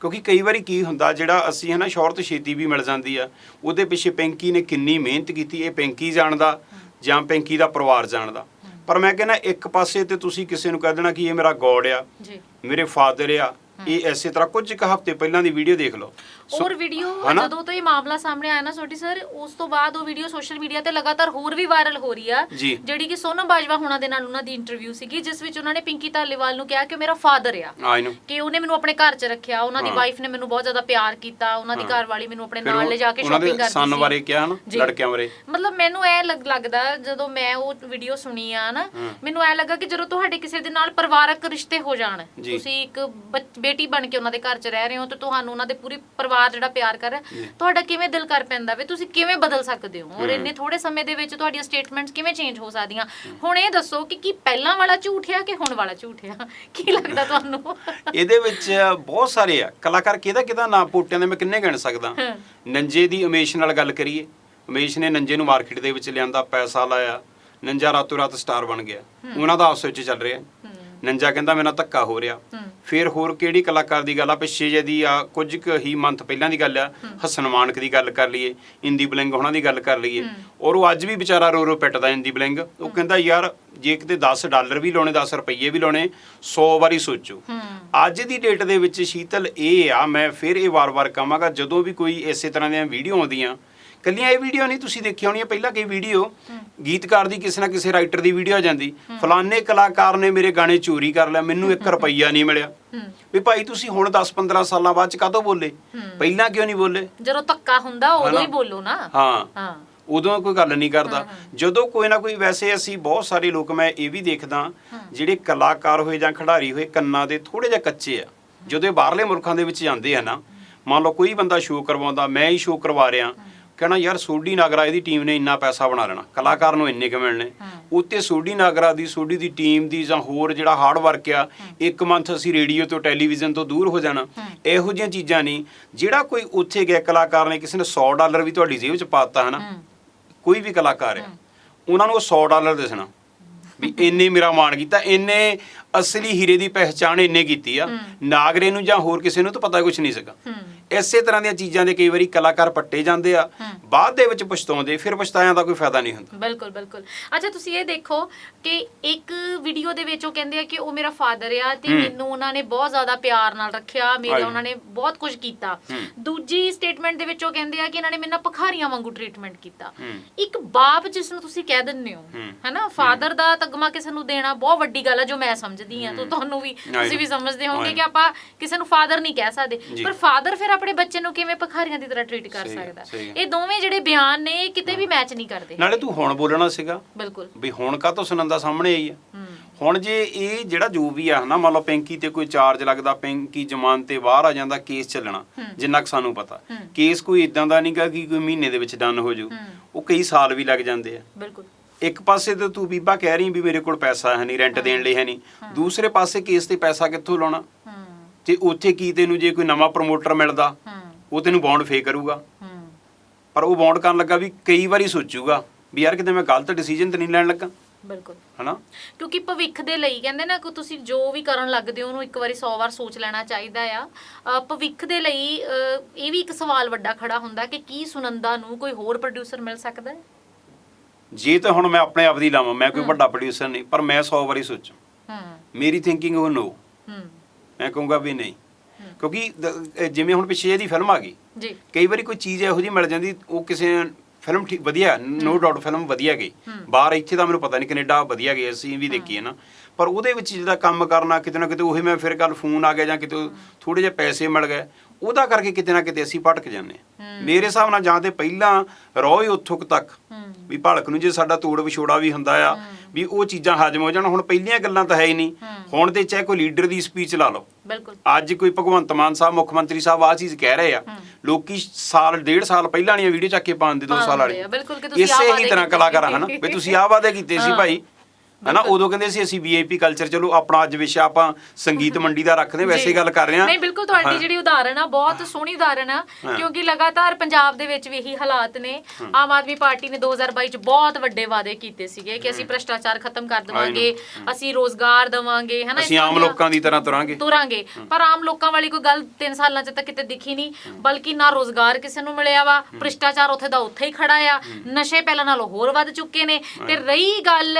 ਕਿਉਂਕਿ ਕਈ ਵਾਰੀ ਕੀ ਹੁੰਦਾ ਜਿਹੜਾ ਅਸੀਂ ਹਨਾ ਸ਼ੌਹਰਤ ਛੇਤੀ ਵੀ ਮਿਲ ਜਾਂਦੀ ਆ ਉਹਦੇ ਪਿੱਛੇ ਪੈਂਕੀ ਨੇ ਕਿੰਨੀ ਮਿਹਨਤ ਕੀਤੀ ਇਹ ਪੈਂਕੀ ਜਾਣਦਾ ਜਾਂ ਪੈਂਕੀ ਦਾ ਪਰਿਵਾਰ ਜਾਣਦਾ ਪਰ ਮੈਂ ਕਹਿੰਦਾ ਇੱਕ ਪਾਸੇ ਤੇ ਤੁਸੀਂ ਕਿਸੇ ਨੂੰ ਕਹਿ ਦੇਣਾ ਕਿ ਇਹ ਮੇਰਾ ਗੋਡ ਆ ਜੀ। ਮੇਰੇ ਫਾਦਰ ਆ ਇਹ ਐਸੇ ਤਰ੍ਹਾਂ ਕੁਝ ਕੁ ਹਫ਼ਤੇ ਪਹਿਲਾਂ ਦੀ ਵੀਡੀਓ ਦੇਖ ਲਓ ਔਰ ਵੀਡੀਓ ਹਨਾ? ਜਦੋਂ ਤੋਂ ਇਹ ਮਾਮਲਾ ਸਾਹਮਣੇ ਆਇਆ ਨਾ ਛੋਟੀ ਸਰ ਉਸ ਤੋਂ ਬਾਅਦ ਉਹ ਵੀਡੀਓ ਸੋਸ਼ਲ ਮੀਡੀਆ ਤੇ ਲਗਾਤਾਰ ਹੋਰ ਵੀ ਵਾਇਰਲ ਹੋ ਰਹੀ ਆ ਜੀ। ਜਿਹੜੀ ਕਿ ਸੋਨਮ ਬਾਜਵਾ ਹੁਣਾਂ ਦੇ ਨਾਲ ਉਹਨਾਂ ਦੀ ਇੰਟਰਵਿਊ ਸੀਗੀ ਜਿਸ ਵਿੱਚ ਉਹਨਾਂ ਨੇ ਪਿੰਕੀ ਧਾਲੀਵਾਲ ਨੂੰ ਕਿਹਾ ਕਿ ਉਹ ਮੇਰਾ ਫਾਦਰ ਆ ਆਈ ਨੂੰ ਕਿ ਉਹਨੇ ਮੈਨੂੰ ਆਪਣੇ ਘਰ 'ਚ ਰੱਖਿਆ ਉਹਨਾਂ ਦੀ। ਵਾਈਫ ਨੇ ਮੈਨੂੰ ਬਹੁਤ ਜ਼ਿਆਦਾ ਪਿਆਰ ਕੀਤਾ ਉਹਨਾਂ ਦੀ। ਘਰ ਵਾਲੀ ਮੈਨੂੰ ਆਪਣੇ ਫਿਰ ਨਾਲ ਲੈ ਜਾ ਕੇ ਉਹਨਾਂ ਸ਼ਾਪਿੰਗ ਦੇ ਕਰਦੀ ਸਨ ਸੀ ਬਾਰੇ ਕਿਹਾ ਨਾ ਜੀ। ਲੜਕਿਆਂ ਬਾਰੇ ਮਤਲਬ ਮੈਨੂੰ ਐ ਲੱਗਦਾ ਜਦੋਂ ਮੈਂ ਉਹ ਵੀਡੀਓ ਸੁਣੀ ਆ ਨਾ। ਮੈਨੂੰ ਐ ਲੱਗਾ ਕਿ ਜਦੋਂ ਤੁਹਾਡੇ ਕਿਸੇ ਦੇ ਨਾਲ ਪਰਿਵਾਰਕ ਰਿਸ਼ਤੇ ਹੋ ਜਾਣ ਜੀ। ਤੁਸੀਂ ਇੱਕ ਬੱਚ- ਬੇਟੀ ਬਣ ਕੇ ਉਹਨਾਂ ਦੇ ਘਰ 'ਚ ਰਹਿ ਰਹੇ ਹੋ ਤੇ ਤੁਹਾਨੂੰ ਉਹਨਾਂ ਦੇ ਪੂਰੀ ਪਰਿਵਾਰ ਜਿਹੜਾ ਪਿਆਰ ਕਰ ਰਿਹਾ। ਤੁਹਾਡਾ ਕਿਵੇਂ ਦਿਲ ਕਰ ਪੈਂਦਾ ਵੇ ਤੁਸੀਂ ਕਿਵੇਂ ਬਦਲ ਸਕਦੇ ਹੋ? ਔਰ। ਇੰਨੇ ਥੋੜੇ ਸਮੇਂ ਦੇ ਵਿੱਚ ਤੁਹਾਡੀਆਂ ਸਟੇਟਮੈਂਟਸ ਕਿਵੇਂ ਚੇਂਜ ਹੋ ਸਕਦੀਆਂ? ਹੁਣ ਇਹ ਦੱਸੋ ਕਿ ਕੀ ਪਹਿਲਾਂ ਵਾਲਾ ਝੂਠ ਆ ਕਿ ਹੁਣ ਵਾਲਾ ਝੂਠ ਆ? ਕੀ ਲੱਗਦਾ ਤੁਹਾਨੂੰ? ਇਹਦੇ ਵਿੱਚ ਬਹੁਤ ਸਾਰੇ ਆ। ਕਲਾਕਾਰ ਕਿਹਦਾ ਕਿਹਦਾ ਨਾਮ ਪੋਟਿਆਂ ਦੇ ਮੈਂ ਕਿੰਨੇ ਗਿਣ ਸਕਦਾ। ਨੰਜੇ ਦੀ ਉਮੇਸ਼ ਨਾਲ ਗੱਲ ਕਰੀਏ। ਉਮੇਸ਼ ਨੇ ਨੰਜੇ ਨੂੰ ਮਾਰਕੀਟ ਦੇ ਵਿੱਚ ਲਿਆਂਦਾ ਪੈਸਾ ਲਾਇਆ। ਨੰਜਾ ਰਾਤੋਂ ਰਾਤ ਸਟਾਰ ਬਣ ਗਿਆ। ਉਹਨਾਂ ਦਾ ਆਪਸ ਵਿੱਚ ਚੱਲ ਰਿਹਾ। ਨੰਜਾ ਕਹਿੰਦਾ ਮੇਰੇ ਨਾਲ ਧੱਕਾ ਹੋ ਰਿਹਾ। ਫਿਰ ਹੋਰ ਕਿਹੜੀ ਕਲਾਕਾਰ ਦੀ ਗੱਲ ਆ? ਪਿੱਛੇ ਜਿਹਦੀ ਆ ਕੁਝ ਕੁ ਹੀ ਮੰਥ ਪਹਿਲਾਂ ਦੀ ਗੱਲ ਆ। ਹਸਨ ਮਾਨਕ ਦੀ ਗੱਲ ਕਰ ਲਈਏ ਇੰਦੀ ਬਲਿੰਗ ਉਹਨਾਂ ਦੀ ਗੱਲ ਕਰ ਲਈਏ। ਔਰ ਉਹ ਅੱਜ ਵੀ ਵਿਚਾਰਾ ਰੋ ਰੋ ਪਿੱਟਦਾ ਇੰਦੀ ਬਲਿੰਗ। ਉਹ ਕਹਿੰਦਾ ਯਾਰ ਜੇ ਕਿਤੇ 10 ਡਾਲਰ ਵੀ ਲਾਉਣੇ 10 ਰੁਪਏ ਵੀ ਲਾਉਣੇ 100 ਵਾਰੀ ਸੋਚੋ। ਅੱਜ ਦੀ ਡੇਟ ਦੇ ਵਿੱਚ ਸ਼ੀਤਲ ਇਹ ਆ ਮੈਂ ਫਿਰ ਇਹ ਵਾਰ-ਵਾਰ ਕਹਾਂਗਾ ਜਦੋਂ ਵੀ ਕੋਈ ਇਸੇ ਤਰ੍ਹਾਂ ਦੀਆਂ ਵੀਡੀਓ ਆਉਂਦੀਆਂ ਕੱਲੀਆਂ ਇਹ ਵੀਡੀਓ ਨਹੀਂ ਤੁਸੀਂ ਦੇਖੀ ਹੋਣੀਆਂ ਪਹਿਲਾਂ ਕਈ ਵੀਡੀਓ ਗੀਤਕਾਰ ਦੀ ਕਿਸੇ ਨਾ ਕਿਸੇ ਰਾਈਟਰ ਦੀ ਵੀਡੀਓ ਆ ਜਾਂਦੀ। ਫਲਾਣੇ ਕਲਾਕਾਰ ਨੇ ਮੇਰੇ ਗਾਣੇ ਚੋਰੀ ਕਰ ਲਿਆ ਮੈਨੂੰ 1 ਰੁਪਈਆ ਨਹੀਂ ਮਿਲਿਆ। ਵੀ ਭਾਈ ਤੁਸੀਂ ਹੁਣ 10-15 ਸਾਲਾਂ ਬਾਅਦ ਚ ਕਾਹਤੋਂ ਬੋਲੇ? ਪਹਿਲਾਂ ਕਿਉਂ ਨਹੀਂ ਬੋਲੇ? ਜਦੋਂ ਧੱਕਾ ਹੁੰਦਾ ਉਦੋਂ? ਹੀ ਬੋਲੋ ਨਾ। ਹਾਂ। ਹਾਂ। ਉਦੋਂ ਕੋਈ ਗੱਲ ਨਹੀਂ ਕਰਦਾ। ਜਦੋਂ ਕੋਈ ਨਾ ਕੋਈ ਵੈਸੇ ਅਸੀਂ ਬਹੁਤ ਸਾਰੇ ਲੋਕ ਮੈਂ ਇਹ ਵੀ ਦੇਖਦਾ ਜਿਹੜੇ ਕਲਾਕਾਰ ਹੋਏ ਜਾਂ ਖਿਡਾਰੀ ਹੋਏ ਕੰਨਾਂ ਦੇ ਥੋੜੇ ਜਿਹਾ ਕੱਚੇ ਆ। ਜਦੋਂ ਇਹ ਬਾਹਰਲੇ ਮੁਲਕਾਂ ਦੇ ਵਿੱਚ ਜਾਂਦੇ ਆ ਨਾ ਮੰਨ ਲਓ ਕੋਈ ਬੰਦਾ ਸ਼ੋਅ ਕਰਵਾਉਂਦਾ ਮੈਂ ਹੀ ਸ਼ੋਅ ਕਰਵਾ ਰਿਹਾ ਕਹਿਣਾ ਯਾਰ ਸੋਢੀ ਨਾਗਰਾ ਇਹਦੀ ਟੀਮ ਨੇ ਇੰਨਾ ਪੈਸਾ ਬਣਾ ਲੈਣਾ ਕਲਾਕਾਰ ਨੂੰ ਇੰਨੇ ਕੁ ਮਿਲਣੇ। ਉੱਤੇ ਸੋਢੀ ਨਾਗਰਾ ਦੀ ਸੋਢੀ ਦੀ ਟੀਮ ਦੀ ਜਾਂ ਹੋਰ ਜਿਹੜਾ ਹਾਰਡ ਵਰਕ ਆ ਇੱਕ ਮੰਥ ਅਸੀਂ ਰੇਡੀਓ ਤੋਂ ਟੈਲੀਵਿਜ਼ਨ ਤੋਂ ਦੂਰ ਹੋ ਜਾਣਾ ਇਹੋ ਜਿਹੀਆਂ ਚੀਜ਼ਾਂ ਨਹੀਂ। ਜਿਹੜਾ ਕੋਈ ਉੱਥੇ ਗਿਆ ਕਲਾਕਾਰ ਨੇ ਕਿਸੇ ਨੇ 100 ਡਾਲਰ ਵੀ ਤੁਹਾਡੀ ਜੇਬ 'ਚ ਪਾਤਾ ਹੈ ਨਾ ਹਮ, ਕੋਈ ਵੀ ਕਲਾਕਾਰ ਹੈ। ਉਹਨਾਂ ਨੂੰ ਉਹ 100 ਡਾਲਰ ਦੱਸਣਾ ਵੀ ਇੰਨੇ ਮੇਰਾ ਮਾਣ ਕੀਤਾ ਇੰਨੇ ਅਸਲੀ ਹੀਰੇ ਦੀ ਪਹਿਚਾਣ ਇੰਨੇ ਕੀਤੀ ਆ ਨਾਗਰੇ ਨੂੰ ਜਾਂ ਹੋਰ ਕਿਸੇ ਨੂੰ ਤਾਂ ਪਤਾ ਕੁਝ ਨਹੀਂ ਸੀਗਾ ਇਸੇ ਤਰ੍ਹਾਂ ਦੀਆਂ ਚੀਜ਼ਾਂ ਦੇ ਕਈ ਵਾਰੀ ਕਲਾਕਾਰ ਪੱਟੇ ਜਾਂਦੇ ਆ। ਬਾਅਦ ਦੇ ਵਿੱਚ ਪਛਤਾਉਂਦੇ ਫਿਰ ਪਛਤਾਇਆਂ ਦਾ ਕੋਈ ਫਾਇਦਾ ਨਹੀਂ ਹੁੰਦਾ ਬਿਲਕੁਲ ਬਿਲਕੁਲ ਅੱਛਾ ਤੁਸੀਂ ਇਹ ਦੇਖੋ ਕਿ ਇੱਕ ਵੀਡੀਓ ਦੇ ਵਿੱਚ ਉਹ ਕਹਿੰਦੇ ਆ ਕਿ ਉਹ ਮੇਰਾ ਫਾਦਰ ਆ ਤੇ। ਮੈਨੂੰ ਉਹਨਾਂ ਨੇ ਬਹੁਤ ਜ਼ਿਆਦਾ ਪਿਆਰ ਨਾਲ ਰੱਖਿਆ ਮੇਰੇ। ਉਹਨਾਂ ਨੇ ਬਹੁਤ ਕੁਝ ਕੀਤਾ। ਦੂਜੀ ਸਟੇਟਮੈਂਟ ਦੇ ਵਿੱਚ ਉਹ ਕਹਿੰਦੇ ਆ ਕਿ ਇਹਨਾਂ ਨੇ ਮੇਰੇ ਨਾਲ ਭਖਾਰੀਆਂ ਵਾਂਗੂ ਟ੍ਰੀਟਮੈਂਟ ਕੀਤਾ। ਇੱਕ ਬਾਪ ਜਿਸ ਨੂੰ ਤੁਸੀਂ ਕਹਿ ਦਿੰਦੇ ਹੋ। ਹੈਨਾ ਫਾਦਰ ਦਾ ਤਗਮਾ ਕਿਸੇ ਨੂੰ ਦੇਣਾ ਬਹੁਤ ਵੱਡੀ ਗੱਲ ਆ ਜੋ ਮੈਂ ਸਮਝਦੀ ਆ ਤੇ ਤੁਹਾਨੂੰ ਵੀ। ਤੁਸੀਂ ਵੀ ਸਮਝਦੇ ਹੋਵੋਗੇ। ਕਿ ਆਪਾਂ ਕਿਸੇ ਨੂੰ ਫਾਦਰ ਨਹੀਂ ਕਹਿ ਸਕਦੇ। ਪਰ ਫਾਦਰ ਫਿਰ ਆਪਣੇ ਬੱਚੇ ਨੂੰ ਕਿਵੇਂ ਭਖਾਰੀਆਂ ਦੀ ਤਰ੍ਹਾਂ ਟ੍ਰੀਟ ਕਰ ਸਕਦਾ। ਇਹ ਦੋਵੇਂ ਜਿਹੜੇ ਬਿਆਨ ਨੇ ਇਹ ਕਿਤੇ ਵੀ ਮੈਚ ਨਹੀਂ ਕਰਦੇ। ਨਾਲੇ ਤੂੰ ਹੁਣ ਬੋਲਣਾ ਸੀਗਾ। ਬਿਲਕੁਲ। ਵੀ ਹੁਣ ਕਾ ਤੋਂ ਸੁਨੰਦਾ ਸਾਹਮਣੇ ਆਈ ਆ? ਹਮ ਹੁਣ ਜੇ ਇਹ ਜਿਹੜਾ ਜੋ ਵੀ ਆ ਨਾ ਮੰਨ ਲਓ ਪੈਂਕੀ ਤੇ ਕੋਈ ਚਾਰਜ ਲੱਗਦਾ ਪੈਂਕੀ ਜ਼ਮਾਨ ਤੇ ਬਾਹਰ ਆ ਜਾਂਦਾ ਕੇਸ ਚੱਲਣਾ ਜਿੰਨਾ ਕੁ ਸਾਨੂੰ ਪਤਾ। ਹੂੰ। ਕੇਸ ਕੋਈ ਇਦਾਂ ਦਾ ਨਹੀਂਗਾ ਕਿ ਕੋਈ ਮਹੀਨੇ ਦੇ ਵਿੱਚ ਡਨ ਹੋ ਜਾਊ। ਹੂੰ। ਉਹ ਕਈ ਸਾਲ ਵੀ ਲੱਗ ਜਾਂਦੇ ਆ। ਬਿਲਕੁਲ। ਇੱਕ ਪਾਸੇ ਤੇ ਤੂੰ ਬੀਬਾ ਕਹਿ ਰਹੀ ਵੀ ਮੇਰੇ ਕੋਲ ਪੈਸਾ ਹੈ ਨਹੀਂ ਰੈਂਟ ਦੇਣ ਲਈ ਹੈ ਨਹੀਂ। ਦੂਸਰੇ ਪਾਸੇ ਕੇਸ ਤੇ ਪੈਸਾ ਕਿੱਥੋਂ ਲਾਉਣਾ? ਤੇ ਉੱਥੇ ਕੀ ਤੈਨੂੰ ਜੇ ਕੋਈ ਨਵਾਂ ਪ੍ਰਮੋਟਰ ਮਿਲਦਾ ਉਹ ਤੈਨੂੰ ਬੌਂਡ ਫੇ ਕਰੂਗਾ। ਪਰ ਉਹ ਬੌਂਡ ਕਰਨ ਲੱਗਾ ਵੀ ਕਈ ਵਾਰੀ ਸੋਚੂਗਾ ਵੀ ਯਾਰ ਕਿਤੇ ਮੈਂ ਗਲਤ ਡਿਸੀਜਨ ਤਾਂ ਨਹੀਂ ਲੈਣ ਲੱਗਾ। ਬਿਲਕੁਲ। ਹਨਾ? ਕਿਉਂਕਿ ਭਵਿੱਖ ਦੇ ਲਈ ਕਹਿੰਦੇ ਨਾ ਕਿ ਤੁਸੀਂ ਜੋ ਵੀ ਕਰਨ ਲੱਗਦੇ ਹੋ ਉਹਨੂੰ ਇੱਕ ਵਾਰੀ 100 ਵਾਰ ਸੋਚ ਲੈਣਾ ਚਾਹੀਦਾ ਆ। ਭਵਿੱਖ ਦੇ ਲਈ ਇਹ ਵੀ ਇੱਕ ਸਵਾਲ ਵੱਡਾ ਖੜਾ ਹੁੰਦਾ ਕਿ ਕੀ ਸੁਨੰਦਾ ਨੂੰ ਕੋਈ ਹੋਰ ਪ੍ਰੋਡਿਊਸਰ ਮਿਲ ਸਕਦਾ ਹੈ? ਜੇ ਤਾਂ ਹੁਣ ਮੈਂ ਆਪਣੇ ਆਪ ਦੀ ਲਾਵਾਂ ਮੈਂ ਕੋਈ ਵੱਡਾ ਪ੍ਰੋਡਿਊਸਰ ਨਹੀਂ ਪਰ ਮੈਂ 100 ਵਾਰੀ ਸੋਚਾਂ। ਹਮ ਮੇਰੀ ਥਿੰਕਿੰਗ ਉਹ ਨੋ ਹਮ ਮੈਂ ਕਹੂੰਗਾ ਵੀ ਨਹੀਂ। ਕਿਉਂਕਿ ਦ- ਜਿਵੇਂ ਹੁਣ ਪਿੱਛੇ ਇਹਦੀ ਫਿਲਮ ਆ ਗਈ। ਜੀ। ਕਈ ਵਾਰੀ ਕੋਈ ਚੀਜ਼ ਇਹੋ ਜਿਹੀ ਮਿਲ ਜਾਂਦੀ ਉਹ ਕਿਸੇ ਫਿਲਮ ਠੀਕ ਵਧੀਆ ਨੋ ਡਾਊਟ ਫਿਲਮ ਵਧੀਆ ਗਈ। ਬਾਹਰ ਇੱਥੇ ਤਾਂ ਮੈਨੂੰ ਪਤਾ ਨਹੀਂ ਕੈਨੇਡਾ ਵਧੀਆ ਗਏ ਅਸੀਂ ਵੀ ਦੇਖੀ ਹੈ ਨਾ। ਪਰ ਉਹਦੇ ਵਿੱਚ ਜਿਹੜਾ ਕੰਮ ਕਰਨਾ ਕਿਤੇ ਨਾ ਕਿਤੇ ਉਹੀ ਮੈਂ ਫਿਰ ਕੱਲ ਫੋਨ ਆ ਗਿਆ ਜਾਂ ਕਿਤੇ ਥੋੜੇ ਜਿਹੇ ਪੈਸੇ ਮਿਲ ਗਏ ਉਹਦਾ ਕਰਕੇ ਕਿਤੇ ਨਾ ਕਿਤੇ ਅਸੀਂ ਭਟਕ ਜਾਂਦੇ ਮੇਰੇ ਹਿਸਾਬ ਨਾਲ ਜਾਂ ਤੇ ਪਹਿਲਾਂ ਰੋ ਹੀ ਉੱਥੋਂ ਤੱਕ ਵੀ ਭਲਕ ਨੂੰ ਜੇ ਸਾਡਾ ਤੋੜ ਵਿਛੋੜਾ ਵੀ ਹੁੰਦਾ ਆ ਵੀ ਉਹ ਚੀਜ਼ਾਂ ਹਜਮ ਹੋ ਜਾਣ। ਹੁਣ ਪਹਿਲੀਆਂ ਗੱਲਾਂ ਤਾਂ ਹੈ ਹੀ ਨਹੀਂ। ਹੁਣ ਤੇ ਚਾਹੇ ਕੋਈ ਲੀਡਰ ਦੀ ਸਪੀਚ ਲਾ ਲਓ। ਬਿਲਕੁਲ। ਅੱਜ ਕੋਈ ਭਗਵੰਤ ਮਾਨ ਸਾਹਿਬ ਮੁੱਖ ਮੰਤਰੀ ਸਾਹਿਬ ਆਹ ਚੀਜ਼ ਕਹਿ ਰਹੇ ਆ। ਲੋਕੀ ਸਾਲ ਡੇਢ ਸਾਲ ਪਹਿਲਾਂ ਵਾਲੀਆਂ ਵੀਡੀਓ ਚੱਕ ਕੇ ਪਾਉਂਦੇ ਦੋ ਸਾਲ ਵਾਲੀ। ਇਸੇ ਹੀ ਤਰ੍ਹਾਂ ਕਲਾਕਾਰ। ਹਨਾ? ਵੀ ਤੁਸੀਂ ਆਹ ਵਾਅਦੇ ਕੀਤੇ ਸੀ ਭਾਈ ਹਨਾ ਉਦੋਂ ਕਹਿੰਦੇ ਸੀ ਅਸੀਂ ਵੀਆਈਪੀ ਕਲਚਰ ਚਲੋ ਆਪਣਾ ਅੱਜ ਵਿਸ਼ਾ ਆਪਾਂ ਸੰਗੀਤ ਮੰਡੀ ਦਾ ਰੱਖਦੇ ਵੈਸੇ। ਗੱਲ ਕਰ ਰਹੇ ਆ ਨਹੀਂ ਬਿਲਕੁਲ ਤੁਹਾਡੀ ਜਿਹੜੀ ਉਦਾਹਰਣ ਆ ਬਹੁਤ ਸੋਹਣੀ ਉਦਾਹਰਣ ਆ ਕਿਉਂਕਿ ਲਗਾਤਾਰ ਪੰਜਾਬ ਦੇ ਵਿੱਚ ਵੀ ਇਹੀ ਹਾਲਾਤ ਨੇ। ਆਮ ਆਦਮੀ ਪਾਰਟੀ ਨੇ 2022 ਚ ਬਹੁਤ ਵੱਡੇ ਵਾਅਦੇ ਕੀਤੇ ਸੀਗੇ ਕਿ ਅਸੀਂ ਭ੍ਰਸ਼ਟਾਚਾਰ ਖਤਮ ਕਰ ਦੇਵਾਂਗੇ ਅਸੀਂ ਰੋਜ਼ਗਾਰ ਦੇਵਾਂਗੇ ਹਨਾ ਅਸੀਂ ਆਮ ਲੋਕਾਂ ਦੀ ਤਰ੍ਹਾਂ ਤੁਰਾਂਗੇ। ਤੁਰਾਂਗੇ। ਪਰ ਆਮ ਲੋਕਾਂ ਵਾਲੀ ਕੋਈ ਗੱਲ 3 ਸਾਲਾਂ ਚ ਤਾਂ ਕਿਤੇ ਦਿਖੀ ਨਹੀਂ ਬਲਕਿ ਨਾ ਰੋਜ਼ਗਾਰ ਕਿਸੇ ਨੂੰ ਮਿਲਿਆ ਵਾ ਭ੍ਰਿਸ਼ਟਾਚਾਰ ਉੱਥੇ ਦਾ ਉੱਥੇ ਹੀ ਖੜਾ ਆ। ਨਸ਼ੇ ਪਹਿਲਾਂ ਨਾਲੋਂ ਹੋਰ ਵੱਧ ਚੁੱਕੇ ਨੇ। ਤੇ ਰਹੀ ਗੱਲ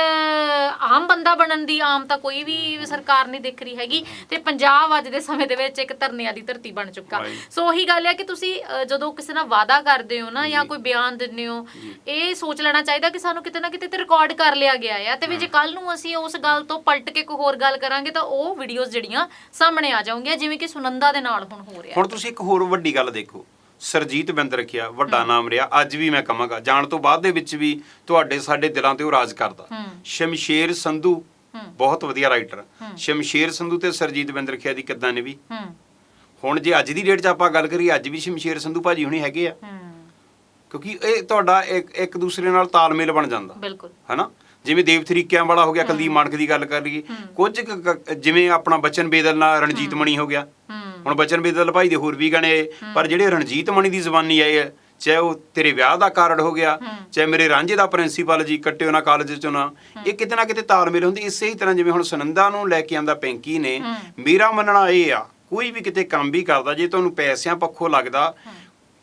ਆਮ ਬੰਦਾ ਬਣਨ ਦੀ ਆਮ ਤਾਂ ਕੋਈ ਵੀ ਸਰਕਾਰ ਨਹੀਂ ਦਿਖ ਰਹੀ ਹੈਗੀ ਤੇ ਪੰਜਾਬ ਅੱਜ ਦੇ ਸਮੇਂ ਦੇ ਵਿੱਚ ਇੱਕ ਧਰਨਿਆਂ ਦੀ ਧਰਤੀ ਬਣ ਚੁੱਕਾ। ਸੋ ਉਹੀ ਗੱਲ ਹੈ ਕਿ ਤੁਸੀਂ ਜਦੋਂ ਕਿਸੇ ਨਾਲ ਵਾਅਦਾ ਕਰਦੇ ਹੋ ਨਾ ਜਾਂ ਕੋਈ ਬਿਆਨ ਦਿੰਦੇ ਹੋ ਇਹ ਸੋਚ ਲੈਣਾ ਚਾਹੀਦਾ ਕਿ ਸਾਨੂੰ ਕਿਤੇ ਨਾ ਕਿਤੇ ਤੇ ਰਿਕਾਰਡ ਕਰ ਲਿਆ ਗਿਆ ਆ ਤੇ ਵੀ ਜੇ ਕੱਲ ਨੂੰ ਅਸੀਂ ਉਸ ਗੱਲ ਤੋਂ ਪਲਟ ਕੇ ਕੋਈ ਹੋਰ ਗੱਲ ਕਰਾਂਗੇ ਤਾਂ ਉਹ ਵੀਡੀਓਜ਼ ਜਿਹੜੀਆਂ ਸਾਹਮਣੇ ਆ ਜਾਣਗੀਆਂ ਜਿਵੇਂ ਕਿ ਸੁਨੰਦਾ ਦੇ ਨਾਲ ਹੁਣ ਹੋ ਰਿਹਾ। ਹੁਣ ਤੁਸੀਂ ਇੱਕ ਹੋਰ ਵੱਡੀ ਗੱਲ ਦੇਖੋ। ਸਰਜੀਤ ਬਿੰਦ ਰੱਖਿਆ ਵੱਡਾ ਨਾਮ ਰਿਹਾ ਅੱਜ ਵੀ ਮੈਂ ਕਹਾਂਗਾ ਜਾਣ ਤੋਂ ਬਾਅਦ ਦੇ ਵਿੱਚ ਵੀ ਤੁਹਾਡੇ ਸਾਡੇ ਦਿਲਾਂ ਤੇ ਉਹ ਰਾਜ ਕਰਦਾ। ਸ਼ਮਸ਼ੇਰ ਸੰਧੂ। ਬਹੁਤ ਵਧੀਆ ਰਾਈਟਰ ਸ਼ਮਸ਼ੇਰ ਸੰਧੂ ਤੇ ਸਰਜੀਤ ਬਿੰਦ ਰੱਖਿਆ ਦੀ ਕਿੱਦਾਂ ਨੇ ਵੀ? ਹੁਣ ਜੇ ਅੱਜ ਦੀ ਡੇਟ 'ਚ ਆਪਾਂ ਗੱਲ ਕਰੀਏ ਅੱਜ ਵੀ ਸ਼ਮਸ਼ੇਰ ਸੰਧੂ ਭਾਜੀ ਹੁਣੀ ਹੈਗੇ ਆ। ਕਿਉਂਕਿ ਇਹ ਤੁਹਾਡਾ ਇੱਕ ਇੱਕ ਦੂਸਰੇ ਨਾਲ ਤਾਲਮੇਲ ਬਣ ਜਾਂਦਾ। ਬਿਲਕੁਲ। ਹਨਾ? ਜਿਵੇਂ ਦੇਵ ਤਰੀਕਿਆਂ ਵਾਲਾ ਹੋ ਗਿਆ ਕੁਲਦੀਪ ਮਾਨਕ ਦੀ ਗੱਲ ਕਰ ਲਈਏ ਕੁਝ ਜਿਵੇਂ ਆਪਣਾ ਬਚਨ ਬੇਦਲ ਨਾਲ ਰਣਜੀਤ ਮਣੀ ਹੋ ਗਿਆ। ਹੂੰ। ਹੁਣ ਬਚਨ ਬੇਦਲ ਭਾਈ ਦੇ ਹੋਰ ਵੀ ਗਾਣੇ ਪਰ ਜਿਹੜੇ ਰਣਜੀਤ ਮਣੀ ਦੀ ਜ਼ਬਾਨੀ ਆਏ ਆ ਚਾਹੇ ਉਹ ਤੇਰੇ ਵਿਆਹ ਦਾ ਕਾਰਡ ਹੋ ਗਿਆ ਚਾਹੇ ਮੇਰੇ ਰਾਂਝੇ ਦਾ ਪ੍ਰਿੰਸੀਪਲ ਜੀ ਕੱਟਿਓ ਨਾ ਕਾਲਜ ਚੋਂ ਨਾ ਇਹ ਕਿਤੇ ਨਾ ਕਿਤੇ ਤਾਲਮੇਲ ਹੁੰਦੀ ਇਸੇ ਹੀ ਤਰ੍ਹਾਂ ਜਿਵੇਂ ਹੁਣ ਸੁਨੰਦਾ ਨੂੰ ਲੈ ਕੇ ਆਂਦਾ ਪੈਂਕੀ ਨੇ ਮੇਰਾ ਮੰਨਣਾ ਇਹ ਆ ਕੋਈ ਵੀ ਕਿਤੇ ਕੰਮ ਵੀ ਕਰਦਾ ਜੇ ਤੁਹਾਨੂੰ ਪੈਸਿਆਂ ਪੱਖੋਂ ਲੱਗਦਾ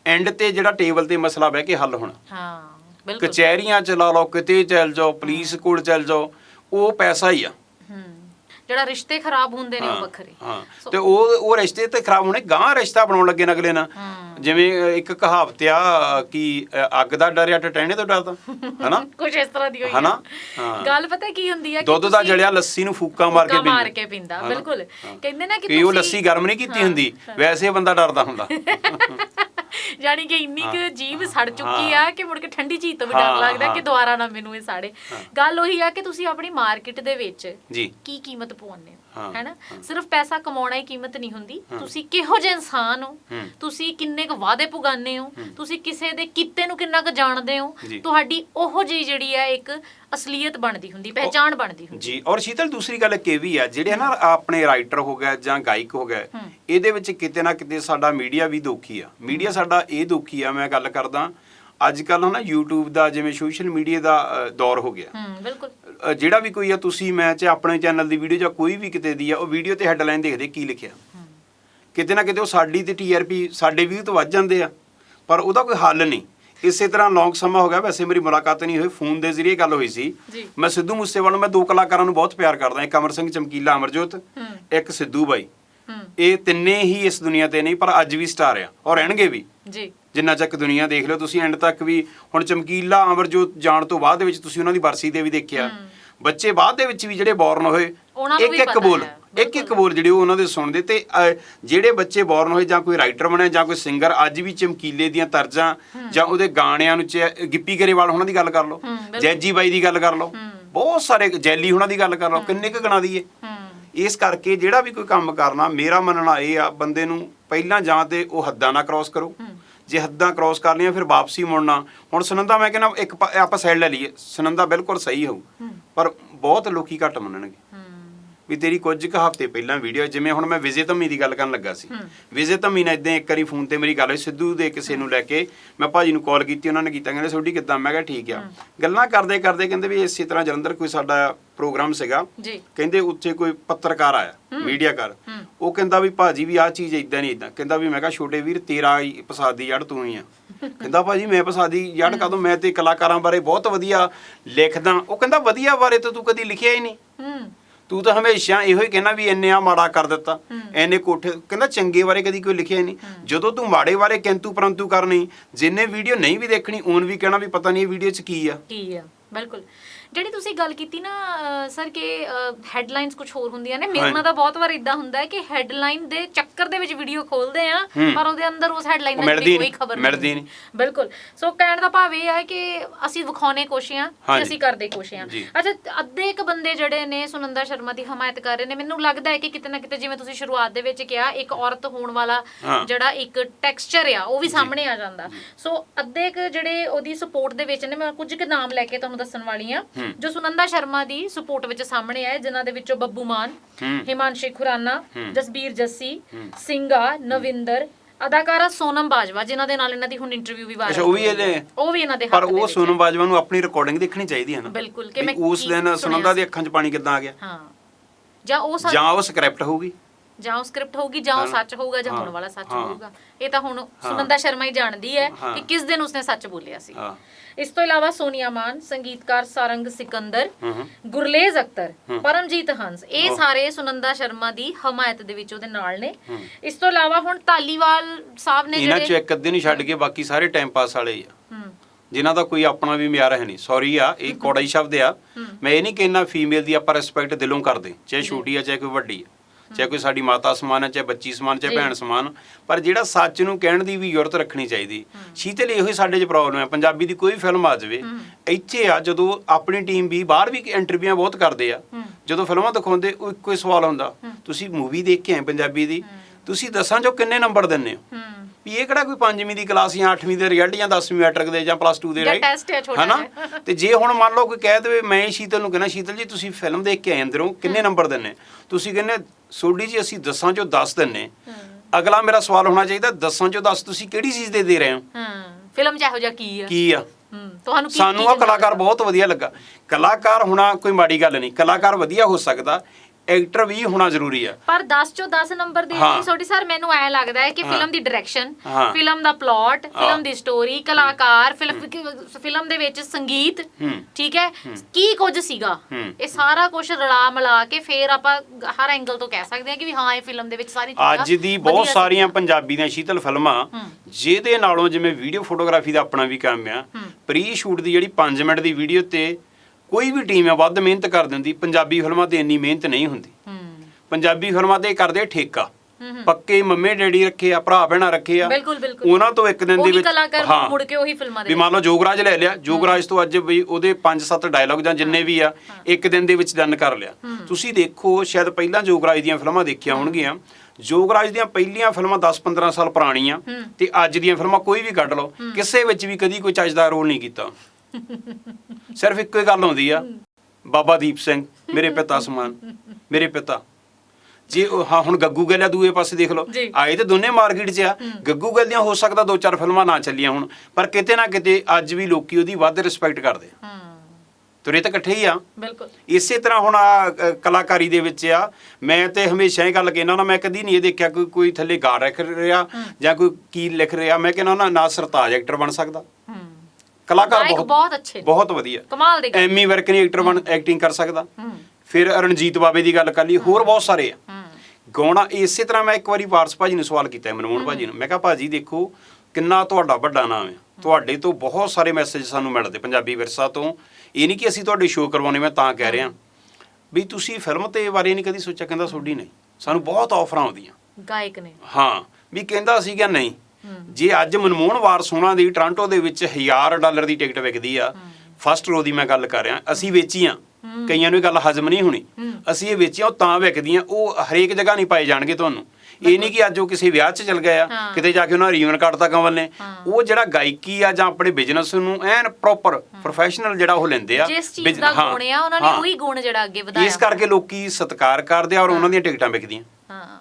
ਐਂਡ ਤੇ ਜਿਹੜਾ ਟੇਬਲ ਤੇ ਮਸਲਾ ਬਹਿ ਕੇ ਹੱਲ ਹੋਣਾ। ਹਾਂ। ਕਚਹਿਰੀਆਂ ਚ ਲਾ ਲਓ ਕਿਤੇ ਚੱਲ ਜਾਓ ਪੁਲਿਸ ਕੋਲ ਚੱਲ ਜਾਓ ਉਹ ਪੈਸਾ ਹੀ ਆ। ਜਿਹੜਾ ਰਿਸ਼ਤੇ ਖਰਾਬ ਹੁੰਦੇ ਨੇ ਉਹ ਵੱਖਰੇ। ਹਾਂ। ਤੇ ਉਹ ਉਹ ਰਿਸ਼ਤੇ ਤੇ ਖਰਾਬ ਹੋਣੇ ਗਾਂ ਰਿਸ਼ਤਾ ਬਣਾਉਣ ਲੱਗੇ ਨੇ ਅਗਲੇ ਨਾਲ। ਜਿਵੇਂ ਇੱਕ ਕਹਾਵਤ ਆ ਕਿ ਅੱਗ ਦਾ ਡਰਿਆ ਟਟੈਣੇ ਤੋਂ ਡਰਦਾ ਹਨਾ ਕੁਝ ਇਸ ਤਰ੍ਹਾਂ ਦੀ ਹੋਈ ਹਨਾ? ਆ। ਗੱਲ ਪਤਾ ਕੀ ਹੁੰਦੀ ਹੈ ਕਿ ਦੁੱਧ ਦਾ ਤੁਸੀਂ- ਜਲਿਆ ਲੱਸੀ ਨੂੰ ਫੂਕਾ ਮਾਰ ਕੇ ਫੂਕਾਂ ਮਾਰ ਪੀਂਦਾ ਕੇ ਪੀਂਦਾ? ਬਿਲਕੁਲ। ਕਹਿੰਦੇ ਨਾ ਕਿ ਕਿ ਉਹ ਤੁਸੀਂ- ਲੱਸੀ ਗਰਮ ਨਹੀਂ ਕੀਤੀ ਹੁੰਦੀ ਵੈਸੇ ਬੰਦਾ ਡਰਦਾ ਹੁੰਦਾ ਜਾਨੀ ਕਿ ਇੰਨੀ ਕਿ ਜੀਭ ਸੜ ਚੁੱਕੀ। ਆ ਕਿ ਮੁੜ ਕੇ ਠੰਡੀ ਚੀਜ਼ ਤੋਂ ਵੀ ਡਰ ਲੱਗਦਾ। ਕਿ ਦੁਬਾਰਾ ਨਾ ਮੈਨੂੰ ਇਹ ਸਾੜੇ ਗੱਲ ਉਹੀ ਆ ਕਿ ਤੁਸੀਂ ਆਪਣੀ ਮਾਰਕੀਟ ਦੇ ਵਿੱਚ ਜੀ ਕੀ ਕੀਮਤ ਪਾਉਂਦੇ ਹਾਂ, ਹੈਨਾ? ਸਿਰਫ ਪੈਸਾ ਕਮਾਉਣਾ ਹੀ ਕੀਮਤ ਨਹੀਂ ਹੁੰਦੀ। ਤੁਸੀਂ ਕਿਹੋ ਜਿਹੇ ਇਨਸਾਨ ਹੋ। ਤੁਸੀਂ ਕਿੰਨੇ ਕੁ ਵਾਅਦੇ ਪੁਗਾਉਂਦੇ ਹੋ? ਤੁਸੀਂ ਕਿਸੇ ਦੇ ਕਿੱਤੇ ਨੂੰ ਕਿੰਨਾ ਕੁ ਜਾਣਦੇ ਹੋ। ਤੁਹਾਡੀ ਉਹੋ ਜਿਹੀ ਜਿਹੜੀ ਹੈ ਇੱਕ ਅਸਲੀਅਤ ਬਣਦੀ ਹੁੰਦੀ ਪਹਿਚਾਣ ਬਣਦੀ ਹੁੰਦੀ। ਜੀ ਔਰ ਸ਼ੀਤਲ ਦੂਸਰੀ ਗੱਲ ਇਹ ਵੀ ਆ ਜਿਹੜੇ ਨਾ ਆਪਣੇ ਰਾਈਟਰ ਹੋ ਗਏ ਜਾਂ ਗਾਇਕ ਹੋ ਗਏ ਇਹਦੇ ਵਿੱਚ ਕਿਤੇ ਨਾ ਕਿਤੇ ਸਾਡਾ ਮੀਡੀਆ ਵੀ ਦੋਖੀ ਆ। ਮੀਡੀਆ ਸਾਡਾ ਇਹ ਦੋਖੀ ਆ ਮੈਂ ਗੱਲ ਕਰਦਾ ਅੱਜ ਕੱਲ ਨਾ YouTube ਦਾ ਜਿਵੇਂ ਸੋਸ਼ਲ ਮੀਡੀਆ ਦਾ ਦੌਰ ਹੋ ਗਿਆ। ਹੂੰ ਬਿਲਕੁਲ। ਜਿਹੜਾ ਵੀ ਕੋਈ ਆ ਤੁਸੀਂ ਮੈਂ ਚਾਹੇ ਆਪਣੇ ਚੈਨਲ ਦੀ ਵੀਡੀਓ ਜਾਂ ਕੋਈ ਵੀ ਕਿਤੇ ਦੀ ਆ ਉਹ ਵੀਡੀਓ ਤੇ ਹੈਡਲਾਈਨ ਦੇਖਦੇ ਕੀ ਲਿਖਿਆ। ਕਿਤੇ ਨਾ ਕਿਤੇ ਉਹ ਸਾਡੀ ਤੇ ਟੀਆਰਪੀ ਸਾਡੇ ਵੀ ਤੋਂ ਵੱਧ ਜਾਂਦੇ ਆ। ਪਰ ਉਹਦਾ ਕੋਈ ਹੱਲ ਨਹੀਂ। ਇਸੇ ਤਰ੍ਹਾਂ ਲੌਂਗ ਸਮਾਂ ਹੋ ਗਿਆ ਵੈਸੇ ਮੇਰੀ ਮੁਲਾਕਾਤ ਨਹੀਂ ਹੋਈ ਫੋਨ ਦੇ ਜ਼ਰੀਏ ਗੱਲ ਹੋਈ ਸੀ। ਮੈਂ ਸਿੱਧੂ ਮੂਸੇਵਾਲ ਨੂੰ ਮੈਂ ਦੋ ਕਲਾਕਾਰਾਂ ਨੂੰ ਬਹੁਤ ਪਿਆਰ ਕਰਦਾ ਇੱਕ ਅਮਰ ਸਿੰਘ ਚਮਕੀਲਾ ਅਮਰਜੋਤ ਇੱਕ ਸਿੱਧੂ ਬਾਈ। ਇਹ ਤਿੰਨੇ ਹੀ ਇਸ ਦੁਨੀਆ ਤੇ ਨਹੀਂ ਪਰ ਅੱਜ ਵੀ ਸਟਾਰ ਆ। ਔਰ ਰਹਿਣਗੇ ਵੀ। ਜੀ। ਜਿੰਨਾ ਚੱਕ ਦੁਨੀਆ ਦੇਖ ਲਿਓ ਤੁਸੀਂ ਐਂਡ ਤੱਕ ਵੀ ਹੁਣ ਚਮਕੀਲਾ ਅਮਰਜੋਤ ਜਾਣ ਤੋਂ ਬਾਅਦ ਦੇ ਵਿੱਚ ਤੁਸੀਂ ਉਹਨਾਂ ਦੀ ਬਰਸੀ ਤੇ ਵੀ ਦੇਖਿਆ। ਬੱਚੇ ਬਾਅਦ ਦੇ ਵਿੱਚ ਵੀ ਜਿਹੜੇ ਬੌਰਨ ਹੋਏ ਇੱਕ ਇੱਕ ਬੋਲ ਇੱਕ ਇੱਕ ਬੋਲ ਜਿਹੜੇ ਉਹ ਉਹਨਾਂ ਦੇ ਸੁਣਦੇ ਤੇ ਜਿਹੜੇ ਬੱਚੇ ਬੌਰਨ ਹੋਏ ਜਾਂ ਕੋਈ ਰਾਈਟਰ ਬਣਿਆ ਜਾਂ ਕੋਈ ਸਿੰਗਰ ਅੱਜ ਵੀ ਚਮਕੀਲੇ ਦੀਆਂ ਤਰਜ਼ਾਂ ਜਾਂ ਉਹਦੇ ਗਾਣਿਆਂ ਨੂੰ ਗਿੱਪੀ ਗਰੇਵਾਲ ਉਹਨਾਂ ਦੀ ਗੱਲ ਕਰ ਲਓ। ਜੈਜੀ ਬਾਈ ਦੀ ਗੱਲ ਕਰ ਲਓ ਬਹੁਤ ਸਾਰੇ ਜੈਲੀ ਉਹਨਾਂ ਦੀ ਗੱਲ ਕਰ ਲਓ ਕਿੰਨੇ ਕੁ ਗਣਾ ਦਈਏ ਹੂੰ। ਇਸ ਕਰਕੇ ਜਿਹੜਾ ਵੀ ਕੋਈ ਕੰਮ ਕਰਨਾ ਮੇਰਾ ਮੰਨਣਾ ਇਹ ਆ ਬੰਦੇ ਨੂੰ ਪਹਿਲਾਂ ਜਾਂ ਤੇ ਉਹ ਹੱਦਾਂ ਨਾ ਕ੍ਰਾਸ ਕਰੋ। ਜੇ ਹੱਦਾਂ ਕ੍ਰਾਸ ਕਰ ਲਈਆਂ ਫਿਰ ਵਾਪਸੀ ਮੁੜਨਾ। ਹੁਣ ਸੁਨੰਦਾ ਮੈਂ ਕਹਿੰਦਾ ਇੱਕ ਆਪਾਂ ਸਾਈਡ ਲੈ ਲਈਏ। ਸੁਨੰਦਾ ਬਿਲਕੁਲ ਸਹੀ ਹੋਊ। ਪਰ ਬਹੁਤ ਲੋਕੀ ਘੱਟ ਮੰਨਣਗੇ। ਵੀ ਤੇਰੀ ਕੁਝ ਕੁ ਹਫ਼ਤੇ ਪਹਿਲਾਂ ਵੀਡੀਓ ਜਿਵੇਂ ਹੁਣ ਮੈਂ ਵਿਜੇ ਧੰਮੀ ਦੀ ਗੱਲ ਕਰਨ ਲੱਗਾ ਸੀ। ਵਿਜੇ ਧੰਮੀ ਨਾਲ ਇਦਾਂ ਇੱਕ ਵਾਰੀ ਫੋਨ ਤੇ ਮੇਰੀ ਗੱਲ ਹੋਈ ਸਿੱਧੂ ਦੇ ਕਿਸੇ ਨੂੰ ਲੈ ਕੇ ਮੈਂ ਭਾਜੀ ਨੂੰ ਕਾਲ ਕੀਤੀ ਉਹਨਾਂ ਨੇ ਕੀਤਾ ਕਹਿੰਦੇ ਤੁਹਾਡੀ ਕਿੱਦਾਂ? ਮੈਂ ਕਿਹਾ ਠੀਕ ਆ। ਗੱਲਾਂ ਕਰਦੇ ਕਰਦੇ ਕਹਿੰਦੇ ਵੀ ਇਸੇ ਤਰ੍ਹਾਂ ਜਲੰਧਰ ਕੋਈ ਸਾਡਾ ਪ੍ਰੋਗਰਾਮ ਸੀਗਾ। ਜੀ। ਕਹਿੰਦੇ ਉੱਥੇ ਕੋਈ ਪੱਤਰਕਾਰ ਆਇਆ ਮੀਡੀਆਕਾਰ। ਉਹ ਕਹਿੰਦਾ ਵੀ ਭਾਜੀ ਵੀ ਆਹ ਚੀਜ਼ ਇਦਾਂ ਨਹੀਂ ਇਦਾਂ ਕਹਿੰਦਾ ਵੀ ਮੈਂ ਕਿਹਾ ਛੋਟੇ ਵੀਰ ਤੇਰਾ ਹੀ ਪਸਾਦੀ ਜੜ ਤੂੰ ਹੀ ਆ। ਕਹਿੰਦਾ ਭਾਜੀ ਮੈਂ ਪਸਾਦੀ ਜੜ ਕਦੋਂ ਮੈਂ ਤੇ ਕਲਾਕਾਰਾਂ ਬਾਰੇ ਬਹੁਤ ਵਧੀਆ ਲਿਖਦਾ। ਉਹ ਕਹਿੰਦਾ ਵਧੀਆ ਬਾਰੇ ਤਾਂ ਤੂੰ ਕਦੀ ਲਿਖਿਆ ਹੀ ਨਹੀਂ। ਤੂੰ ਤਾਂ ਹਮੇਸ਼ਾ ਇਹੋ ਹੀ ਕਹਿਣਾ ਵੀ ਇੰਨੇ ਆ ਮਾੜਾ ਕਰ ਦਿੱਤਾ। ਐਨੇ ਕੋਠੇ ਕਹਿੰਦਾ ਚੰਗੇ ਬਾਰੇ ਕਦੀ ਕੋਈ ਲਿਖਿਆ ਹੀ ਨਹੀਂ। ਜਦੋਂ ਤੂੰ ਮਾੜੇ ਬਾਰੇ ਕਿੰਤੂ ਪਰੰਤੂ ਕਰਨੀ ਜਿੰਨੇ ਵੀਡੀਓ ਨਹੀਂ ਵੀ ਦੇਖਣੀ ਉਹਨ ਵੀ ਕਹਿਣਾ ਵੀ ਪਤਾ ਨਹੀਂ ਇਹ ਵੀਡੀਓ 'ਚ ਕੀ ਆ। ਕੀ ਆ? ਬਿਲਕੁਲ। ਜਿਹੜੀ ਤੁਸੀਂ ਗੱਲ ਕੀਤੀ ਨਾ ਸਰ ਕਿ ਹੈਡਲਾਈਨਸ ਕੁਝ ਹੋਰ ਹੁੰਦੀਆਂ ਨੇ ਮੇਰੇ। ਨਾਲ ਤਾਂ ਬਹੁਤ ਵਾਰ ਇਦਾਂ ਹੁੰਦਾ ਹੈ ਕਿ ਹੈਡਲਾਈਨ ਦੇ ਚੱਕਰ ਦੇ ਵਿੱਚ ਵੀਡੀਓ ਖੋਲਦੇ ਆ। ਪਰ ਉਹਦੇ ਅੰਦਰ ਉਸ ਹੈਡਲਾਈਨ ਜੁੜੀ ਕੋਈ ਨਹੀਂ, ਖਬਰ ਮਿਲਦੀ ਨਹੀਂ। ਬਿਲਕੁਲ ਸੋ ਕਹਿਣ ਦਾ ਭਾਵ ਇਹ ਹੈ ਕਿ ਅਸੀਂ ਵਿਖਾਉਣੇ ਕੋਸ਼ਿਆਂ ਤੇ ਹਾਂਜੀ। ਅਸੀਂ ਕਰਦੇ ਕੋਸ਼ਿਆਂ ਜੀ। ਅੱਛਾ ਅੱਧੇ ਇੱਕ ਬੰਦੇ ਜਿਹੜੇ ਨੇ ਸੁਨੰਦਾ ਸ਼ਰਮਾ ਦੀ ਹਮਾਇਤ ਕਰ ਰਹੇ ਨੇ ਮੈਨੂੰ ਲੱਗਦਾ ਹੈ ਕਿ ਕਿਤੇ ਨਾ ਕਿਤੇ ਜਿਵੇਂ ਤੁਸੀਂ ਸ਼ੁਰੂਆਤ ਦੇ ਵਿੱਚ ਕਿਹਾ ਇੱਕ ਔਰਤ ਹੋਣ ਵਾਲਾ। ਜਿਹੜਾ ਇੱਕ ਟੈਕਸਚਰ ਆ ਉਹ ਵੀ ਸਾਹਮਣੇ ਆ ਜਾਂਦਾ ਸੋ ਅੱਧੇ ਜਿਹੜੇ ਉਹਦੀ ਸਪੋਰਟ ਦੇ ਵਿੱਚ ਨੇ ਮੈਂ ਕੁਝ ਕੁ ਨਾਮ ਲੈ ਕੇ ਤੁਹਾਨੂੰ ਦੱਸਣ ਵਾਲੀ ਆ। ਜੋ ਸੁਨੰਦਾ ਸ਼ਰਮਾ ਦੀ ਸਪੋਰਟ ਵਿੱਚ ਸਾਹਮਣੇ ਆਏ ਜਿਨ੍ਹਾਂ ਦੇ ਵਿੱਚੋਂ ਬੱਬੂ ਮਾਨ। ਹਿਮਾਂਸ਼ੀ ਖੁਰਾਨਾ। ਜਸਬੀਰ ਜੱਸੀ। ਸਿੰਘਾ ਨਵਿੰਦਰ ਅਦਾਕਾਰਾ ਸੋਨਮ ਬਾਜਵਾ ਜਿਨ੍ਹਾਂ ਦੇ ਨਾਲ ਇਹਨਾਂ ਦੀ ਹੁਣ ਇੰਟਰਵਿਊ ਵੀ ਵਾਇਰਲ ਅੱਛਾ, ਉਹ ਵੀ ਇਹਦੇ- ਉਹ ਵੀ ਇਹਨਾਂ ਦੇ ਪਰ ਉਹ ਸੋਨਮ। ਬਾਜਵਾ ਨੂੰ ਆਪਣੀ ਰਿਕਾਰਡਿੰਗ ਦੇਖਣੀ ਚਾਹੀਦੀ ਹੈ ਨਾ ਬਿਲਕੁਲ, ਕਿ ਮੈਂ ਉਸ ਦਿਨ ਸੁਨੰਦਾ ਦੇ। ਅੱਖਾਂ 'ਚ ਪਾਣੀ ਕਿੱਦਾਂ ਆ ਗਿਆ ਹਾਂ ਜਾਂ ਉਹ ਜਾਂ ਉਹ ਸਕ੍ਰਿਪਟ ਹੋਊਗੀ ਜਾਂ ਉਹ ਸਕ੍ਰਿਪਟ ਹੋਊਗੀ ਜਾਂ ਉਹ। ਸੱਚ ਹੋਊਗਾ ਜਾਂ। ਹੋਣ ਵਾਲਾ ਸੱਚ। ਹੋਊਗਾ। ਇਹ ਤਾਂ ਹੁਣ ਸੁਨੰਦਾ ਸ਼ਰਮਾ ਹੀ ਜਾਣਦੀ ਹੈ। ਕਿ ਕਿਸ ਦਿਨ ਉਸਨੇ ਸੱਚ ਬੋਲਿਆ ਸੀ। ਇਸ ਤੋਂ ਇਲਾਵਾ ਸੋਨੀਆ ਮਾਨ ਸੰਗੀਤਕਾਰ ਸਾਰੰਗ ਸਿਕੰਦਰ ਗੁਰਲੇਜ਼ ਅਖਤਰ। ਪਰਮਜੀਤ ਹੰਸ ਇਹ। ਸਾਰੇ ਸੁਨੰਦਾ ਸ਼ਰਮਾ ਦੀ ਹਮਾਇਤ ਦੇ ਵਿੱਚ ਉਹਦੇ ਨਾਲ ਨੇ। ਇਸ ਤੋਂ ਇਲਾਵਾ ਹੁਣ ਧਾਲੀਵਾਲ ਸਾਹਿਬ ਨੇ ਇਹਨਾਂ 'ਚ ਜਿਹੜੇ ਇੱਕ ਅੱਧੇ ਨੂੰ ਛੱਡ ਕੇ ਬਾਕੀ ਸਾਰੇ ਟਾਈਮ ਪਾਸ ਵਾਲੇ ਆ। ਜਿਨ੍ਹਾਂ ਦਾ ਕੋਈ ਆਪਣਾ ਵੀ ਮਿਆਰ ਹੈ ਨਹੀਂ। ਸੌਰੀ ਆ ਇਹ ਕੋੜਾ ਹੀ ਸ਼ਬਦ ਆ। ਮੈਂ ਇਹ ਨਹੀਂ ਕਹਿੰਦਾ ਫੀਮੇਲ ਦੀ ਆਪਾਂ ਰਿਸਪੈਕਟ ਦਿਲੋਂ ਕਰਦੇ। ਚਾਹੇ ਛੋਟੀ ਆ ਚਾਹੇ ਕੋਈ ਵੱਡੀ ਆ। ਚਾਹੇ ਕੋਈ ਸਾਡੀ ਮਾਤਾ ਸਮਾਨ ਹੈ ਚਾਹੇ ਬੱਚੀ ਸਮਾਨ ਚਾਹੇ। ਭੈਣ ਸਮਾਨ ਪਰ ਜਿਹੜਾ ਸੱਚ ਨੂੰ ਕਹਿਣ ਦੀ ਵੀ ਯੁਰਤ ਰੱਖਣੀ ਚਾਹੀਦੀ। ਸ਼ੀਤਲ ਇਹੋ ਹੀ ਸਾਡੇ 'ਚ ਪ੍ਰੋਬਲਮ ਹੈ। ਪੰਜਾਬੀ ਦੀ ਕੋਈ ਫਿਲਮ ਆ ਜਾਵੇ ਇੱਥੇ ਆ ਜਦੋਂ ਆਪਣੀ ਟੀਮ ਵੀ ਬਾਹਰ ਵੀ ਇੰਟਰਵਿਊਆਂ ਬਹੁਤ ਕਰਦੇ ਆ। ਜਦੋਂ ਫਿਲਮਾਂ ਦਿਖਾਉਂਦੇ ਉਹ ਇੱਕੋ ਹੀ ਸਵਾਲ ਹੁੰਦਾ ਤੁਸੀਂ ਮੂਵੀ ਦੇਖ ਕੇ ਆਏ ਪੰਜਾਬੀ ਦੀ? ਤੁਸੀਂ ਦੱਸਾਂ ਜੋ ਕਿੰਨੇ ਨੰਬਰ ਦਿੰਨੇ ਹੋ। ਵੀ ਇਹ ਕਿਹੜਾ ਕੋਈ ਪੰਜਵੀਂ ਦੀ ਕਲਾਸ ਜਾਂ 8ਵੀਂ ਦੇ ਰਿਜ਼ਲਟ ਜਾਂ 10ਵੀਂ ਮੈਟ੍ਰਿਕ ਦੇ ਜਾਂ ਪਲੱਸ 2 ਦੇ ਜਾਂ right? test ਹੈ ਛੋਟਾ ਹਨਾ? ਜਿਹਾ। ਤੇ ਜੇ ਹੁਣ ਮੰਨ ਲਓ ਕੋਈ ਕਹਿ ਦੇਵੇ ਮੈਂ ਸ਼ੀਤਲ ਨੂੰ ਕਹਿੰਦਾ ਸ਼ੀਤਲ ਜੀ ਤੁਸੀਂ ਫਿਲਮ ਦੇਖ ਕੇ ਆਏ ਅੰਦਰੋਂ ਕਿੰਨੇ ਨੰਬਰ ਦਿੰਨੇ? ਤੁਸੀਂ ਕਹਿੰਦੇ ਸੋਡੀ ਜੀ ਅਸੀਂ 10 ਚੋਂ 10 ਦਿੰਨੇ। ਅਗਲਾ ਮੇਰਾ ਸਵਾਲ ਹੋਣਾ ਚਾਹੀਦਾ 10 ਚੋਂ 10 ਤੁਸੀਂ ਕਿਹੜੀ ਚੀਜ਼ ਦੇ ਦੇ ਰਹੇ ਹੋ? ਹਾਂ ਫਿਲਮ ਚ ਇਹੋ ਜਿਹਾ ਕੀ ਆ? ਕੀ ਆ? ਤੁਹਾਨੂੰ ਕੀ ਸਾਨੂੰ ਉਹ ਕਲਾਕਾਰ? ਬਹੁਤ ਵਧੀਆ ਲੱਗਾ। ਕਲਾਕਾਰ ਹੋਣਾ ਕੋਈ ਮਾੜੀ ਗੱਲ ਨਹੀਂ। ਕਲਾਕਾਰ ਵਧੀਆ ਹੋ ਸਕਦਾ। ਐਕਟਰ ਵੀ ਹੋਣਾ ਜ਼ਰੂਰੀ ਆ ਪਰ 10 ਚੋਂ 10 ਨੰਬਰ ਦੇ ਹਾਂ। ਲਈ ਛੋਟੀ ਸਰ ਮੈਨੂੰ ਐ ਲੱਗਦਾ ਹੈ ਕਿ। ਫਿਲਮ ਦੀ ਡਾਇਰੈਕਸ਼ਨ ਹਾਂ। ਫਿਲਮ ਦਾ ਪਲਾਟ। ਫਿਲਮ ਦੀ ਸਟੋਰੀ ਕਲਾਕਾਰ ਫਿਲਮ ਫਿਲਮ ਦੇ ਵਿੱਚ ਸੰਗੀਤ ਹੂੰ। ਠੀਕ ਹੈ ਕੀ ਕੁਝ ਸੀਗਾ ਹੂੰ। ਇਹ ਸਾਰਾ ਕੁਝ ਰਲਾ ਮਿਲਾ ਕੇ ਫੇਰ ਆਪਾਂ ਹਰ ਐਂਗਲ ਤੋਂ ਕਹਿ ਸਕਦੇ ਹਾਂ ਕਿ ਵੀ ਹਾਂ ਇਹ ਫਿਲਮ ਦੇ ਵਿੱਚ ਸਾਰੀ ਚੀਜ਼ਾਂ ਅੱਜ ਦੀ ਬਹੁਤ ਵਧੀਆ ਸਾਰੀਆਂ ਪੰਜਾਬੀ ਦੀਆਂ ਸ਼ੀਤਲ ਫਿਲਮਾਂ। ਜਿਹਦੇ ਨਾਲੋਂ ਜਿਵੇਂ ਵੀਡੀਓ ਫੋਟੋਗ੍ਰਾਫੀ ਦਾ ਆਪਣਾ ਵੀ ਕੰਮ ਆ। ਪ੍ਰੀ ਸ਼ੂਟ ਦੀ ਜਿਹੜੀ 5 ਮਿੰਟ ਦੀ ਵੀਡੀਓ ਤੇ ਕੋਈ ਵੀ ਟੀਮ ਆ ਵੱਧ ਮਿਹਨਤ ਕਰ ਦਿੰਦੀ ਪੰਜਾਬੀ ਫਿਲਮਾਂ ਤੇ ਇੰਨੀ ਮਿਹਨਤ ਨਹੀਂ ਹੁੰਦੀ। ਪੰਜਾਬੀ ਫਿਲਮਾਂ ਤੇ ਕਰਦੇ ਠੇਕਾ। ਪੱਕੇ ਮੰਮੇ ਡੈਡੀ ਰੱਖੇ ਆ ਭਰਾ ਭੈਣਾਂ ਰੱਖੇ ਆ ਉਹਨਾਂ ਤੋਂ ਇੱਕ ਦਿਨ ਦੇ ਵਿੱਚ ਹਾਂ। ਮੁੜ ਕੇ ਉਹੀ ਫਿਲਮਾਂ ਦੇ ਵੀ ਮੰਨ ਲਓ ਜੋਗਰਾਜ ਲੈ ਲਿਆ ਜੋਗਰਾਜ ਤੋਂ ਅੱਜ ਵੀ ਉਹਦੇ 5-7 ਡਾਇਲੌਗ ਜਾਂ ਜਿੰਨੇ ਵੀ ਆ ਇੱਕ ਦਿਨ ਦੇ ਵਿੱਚ ਡਨ ਕਰ ਲਿਆ। ਤੁਸੀਂ ਦੇਖੋ ਸ਼ਾਇਦ ਪਹਿਲਾਂ ਜੋਗਰਾਜ ਦੀਆਂ ਫਿਲਮਾਂ ਦੇਖੀਆਂ ਹੋਣਗੀਆਂ। ਜੋਗਰਾਜ ਦੀਆਂ ਪਹਿਲੀਆਂ ਫਿਲਮਾਂ 10-15 ਸਾਲ ਪੁਰਾਣੀਆਂ। ਤੇ ਅੱਜ ਦੀਆਂ ਫਿਲਮਾਂ ਕੋਈ ਵੀ ਕੱਢ ਲਓ ਕਿਸੇ ਵਿੱਚ ਵੀ ਕਦੀ ਕੋਈ ਚੱਜਦਾ ਰੋਲ ਨਹੀਂ ਕੀਤਾ। ਸਿਰਫ ਇੱਕੋ ਹੀ ਗੱਲ ਆਉਂਦੀ ਆ ਬਾਬਾ ਦੀਪ ਸਿੰਘ ਮੇਰੇ ਪਿਤਾ ਸਮਾਨ ਮੇਰੇ ਪਿਤਾ। ਜੇ ਉਹ- ਹਾਂ ਹੁਣ ਗੱਗੂ ਗੱਲ ਆ ਦੂਏ ਪਾਸੇ ਦੇਖ ਲਓ। ਜੀ। ਆਏ ਤੇ ਦੋਨੇ ਮਾਰਕੀਟ 'ਚ ਆ। ਗੱਗੂ ਗੱਲ ਦੀਆਂ ਹੋ ਸਕਦਾ ਦੋ ਚਾਰ ਫਿਲਮਾਂ ਨਾ ਚੱਲੀਆਂ ਹੁਣ ਪਰ ਕਿਤੇ ਨਾ ਕਿਤੇ ਅੱਜ ਵੀ ਲੋਕੀ ਉਹਦੀ ਵੱਧ ਰਿਸਪੈਕਟ ਕਰਦੇ ਆ। ਹੂੰ। ਤੁਰੇ ਤਾਂ ਇਕੱਠੇ ਹੀ ਆ। ਬਿਲਕੁਲ। ਇਸੇ ਤਰ੍ਹਾਂ ਹੁਣ ਆ ਕਲਾਕਾਰੀ ਦੇ ਵਿੱਚ ਆ ਮੈਂ ਤੇ ਹਮੇਸ਼ਾ ਇਹ ਗੱਲ ਕਹਿਣਾ ਨਾ ਮੈਂ ਕਦੀ ਨਹੀਂ ਇਹ ਦੇਖਿਆ ਕੋਈ ਕੋਈ ਥੱਲੇ ਗਾ ਰੱਖ ਰਿਹਾ ਜਾਂ ਕੋਈ ਕੀ ਲਿਖ ਰਿਹਾ। ਮੈਂ ਕਹਿੰਦਾ ਨਾ ਨਾ ਸਰਤਾਜ ਐਕਟਰ ਬਣ ਸਕਦਾ। ਹੂੰ। ਕਲਾਕਾਰ ਬਹੁਤ ਬਹੁਤ ਅੱਛੇ। ਬਹੁਤ ਵਧੀਆ। ਕਮਾਲ ਦੇ। ਐਮੀ ਵਰਕ ਨਹੀਂ ਐਕਟਰ ਬਣ ਐਕਟਿੰਗ ਕਰ ਸਕਦਾ। ਫਿਰ ਰਣਜੀਤ ਬਾਬੇ ਦੀ ਗੱਲ ਕਰ ਲਈ ਹੋਰ ਬਹੁਤ ਸਾਰੇ ਆ। ਗਾਉਣਾ ਇਸੇ ਤਰ੍ਹਾਂ ਮੈਂ ਇੱਕ ਵਾਰੀ ਵਾਰਸ ਭਾਜੀ ਨੂੰ ਸਵਾਲ ਕੀਤਾ ਮਨਮੋਹਨ ਭਾਜੀ ਨੂੰ। ਮੈਂ ਕਿਹਾ ਭਾਜੀ ਦੇਖੋ ਕਿੰਨਾ ਤੁਹਾਡਾ ਵੱਡਾ ਨਾਮ ਹੈ। ਤੁਹਾਡੇ ਤੋਂ ਬਹੁਤ ਸਾਰੇ ਮੈਸੇਜ ਸਾਨੂੰ ਮਿਲਦੇ ਪੰਜਾਬੀ ਵਿਰਸਾ ਤੋਂ। ਇਹ ਨਹੀਂ ਕਿ ਅਸੀਂ ਤੁਹਾਡੇ ਸ਼ੋਅ ਕਰਵਾਉਣੇ ਮੈਂ ਤਾਂ ਕਹਿ ਰਿਹਾ। ਵੀ ਤੁਸੀਂ ਫਿਲਮ ਤੇ ਬਾਰੇ ਨਹੀਂ ਕਦੀ ਸੋਚਿਆ ਕਹਿੰਦਾ ਤੁਹਾਡੀ ਨਹੀਂ। ਸਾਨੂੰ ਬਹੁਤ ਆਫਰਾਂ ਆਉਂਦੀਆਂ। ਗਾਇਕ ਨੇ। ਹਾਂ। ਵੀ ਕਹਿੰਦਾ ਸੀਗਾ ਨਹੀਂ? ਜੇ ਅੱਜ ਮਨਮੋਹਨ ਵਾਰਸ ਹੋਣਾ ਦੀ ਟ੍ਰਾਂਟੋ ਦੇ ਵਿੱਚ 1000 ਡਾਲਰ ਦੀ ਟਿਕਟ ਵਿਕਦੀ ਆ ਫਸਟ ਰੋ ਦੀ ਮੈਂ ਗੱਲ ਕਰ ਰਿਹਾ ਅਸੀਂ ਵੇਚੀਆਂ ਕਈਆਂ ਨੂੰ ਇਹ ਗੱਲ ਹਜ਼ਮ ਨਹੀਂ ਹੋਣੀ। ਅਸੀਂ ਇਹ ਵੇਚੀਆਂ ਉਹ ਤਾਂ ਵਿਕਦੀਆਂ ਉਹ ਹਰੇਕ ਜਗ੍ਹਾ ਨਹੀਂ ਪਾਏ ਜਾਣਗੇ ਤੁਹਾਨੂੰ। ਇਹ ਨਹੀਂ ਕਿ ਅੱਜ ਉਹ ਕਿਸੇ ਵਿਆਹ 'ਚ ਚਲ ਗਏ ਆ। ਕਿਤੇ ਜਾ ਕੇ ਉਹਨਾਂ ਰੀਵਨ ਕੱਟਤਾ ਕਮਲ ਨੇ? ਉਹ ਜਿਹੜਾ ਗਾਇਕੀ ਆ ਜਾਂ ਆਪਣੇ ਬਿਜ਼ਨਸ ਨੂੰ ਐਨ ਪ੍ਰੋਪਰ ਪ੍ਰੋਫੈਸ਼ਨਲ ਜਿਹੜਾ ਉਹ ਲੈਂਦੇ ਆ ਜਿਸ ਚੀਜ਼ ਦਾ ਗੁਣ ਆ ਉਹਨਾਂ ਨੇ। ਉਹੀ ਗੁਣ ਜਿਹੜਾ ਅੱਗੇ ਵਧਾਇਆ ਇਸ ਕਰਕੇ ਲੋਕੀ ਸਤਿਕਾਰ ਕਰਦੇ ਆ ਔਰ ਉਹਨਾਂ ਦੀਆਂ ਟਿਕਟਾਂ ਵਿਕਦੀਆਂ। ਹਾਂ।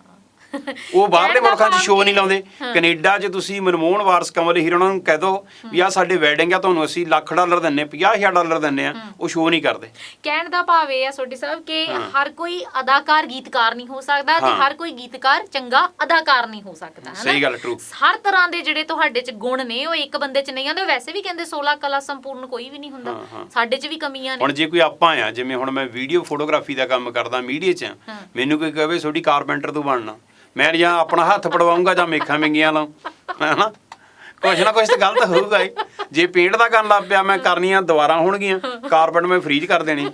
ਉਹ ਬਾਹਰਲੇ ਮੁਲਕਾਂ 'ਚ ਸ਼ੋਅ ਨਹੀਂ ਲਾਉਂਦੇ। ਕੈਨੇਡਾ 'ਚ ਤੁਸੀਂ ਮਨਮੋਹਨ ਵਾਰਸ ਕਮਲ ਹੀਰ ਉਹਨਾਂ ਨੂੰ ਕਹਿ ਦੋ ਵੀ ਆ ਸਾਡੇ ਵੈਡਿੰਗ ਆ ਤੁਹਾਨੂੰ ਅਸੀਂ ਲੱਖ ਡਾਲਰ ਦਿੰਨੇ 50000 ਡਾਲਰ ਦਿੰਨੇ ਆ ਉਹ ਸ਼ੋਅ ਨਹੀਂ ਕਰਦੇ ਕਹਿਣ ਦਾ ਭਾਵ ਇਹ ਆ ਸੋਢੀ ਸਾਹਿਬ ਕਿ ਹਰ ਕੋਈ ਅਦਾਕਾਰ ਗੀਤਕਾਰ ਨਹੀਂ ਹੋ ਸਕਦਾ ਤੇ। ਹਰ ਕੋਈ ਗੀਤਕਾਰ ਚੰਗਾ ਅਦਾਕਾਰ ਨਹੀਂ ਹੋ ਸਕਦਾ? ਸਹੀ ਗੱਲ, true। ਹਰ ਤਰ੍ਹਾਂ ਦੇ ਜਿਹੜੇ ਤੁਹਾਡੇ ਚ ਗੁਣ ਨੇ ਉਹ ਇੱਕ ਬੰਦੇ ਚ ਨਹੀਂ ਆਉਂਦੇ ਵੈਸੇ ਵੀ ਕਹਿੰਦੇ 16 ਕਲਾ ਸੰਪੂਰਨ ਕੋਈ ਵੀ ਨਹੀਂ ਹੁੰਦਾ। ਸਾਡੇ ਚ ਵੀ ਕਮੀਆਂ ਨੇ ਹੁਣ ਜੇ ਕੋਈ ਆਪਾਂ ਆ ਜਿਵੇਂ ਹੁਣ ਮੈਂ ਵੀਡੀਓ ਫੋਟੋਗ੍ਰਾਫੀ ਦਾ ਕੰਮ ਕਰਦਾ ਮੀਡੀਆ 'ਚ। ਮੈਨੂੰ ਕੋਈ ਕਹੇ ਤੁਹਾਡੀ ਕਾਰਪੈਂਟਰ ਤੋਂ ਬਣਨਾ ਮੈਂ ਜਾਂ ਆਪਣਾ ਹੱਥ ਪੜਵਾਉਂਗਾ ਜਾਂ ਮੇਖਾਂ ਮਿੰਗੀਆਂ ਲਾਉਂ, ਹਨਾ? ਕੁਛ ਨਾ ਕੁਛ ਤਾਂ ਗਲਤ ਹੋਊਗਾ ਹੀ। ਜੇ ਪੇਂਟ ਦਾ ਕਰਨ ਲੱਗ ਪਿਆ, ਮੈਂ ਕਰਨੀਆਂ ਦੁਬਾਰਾ ਹੋਣਗੀਆਂ, ਕਾਰਪਟ ਮੈਂ ਫ੍ਰੀਜ ਕਰ ਦੇਣੀ।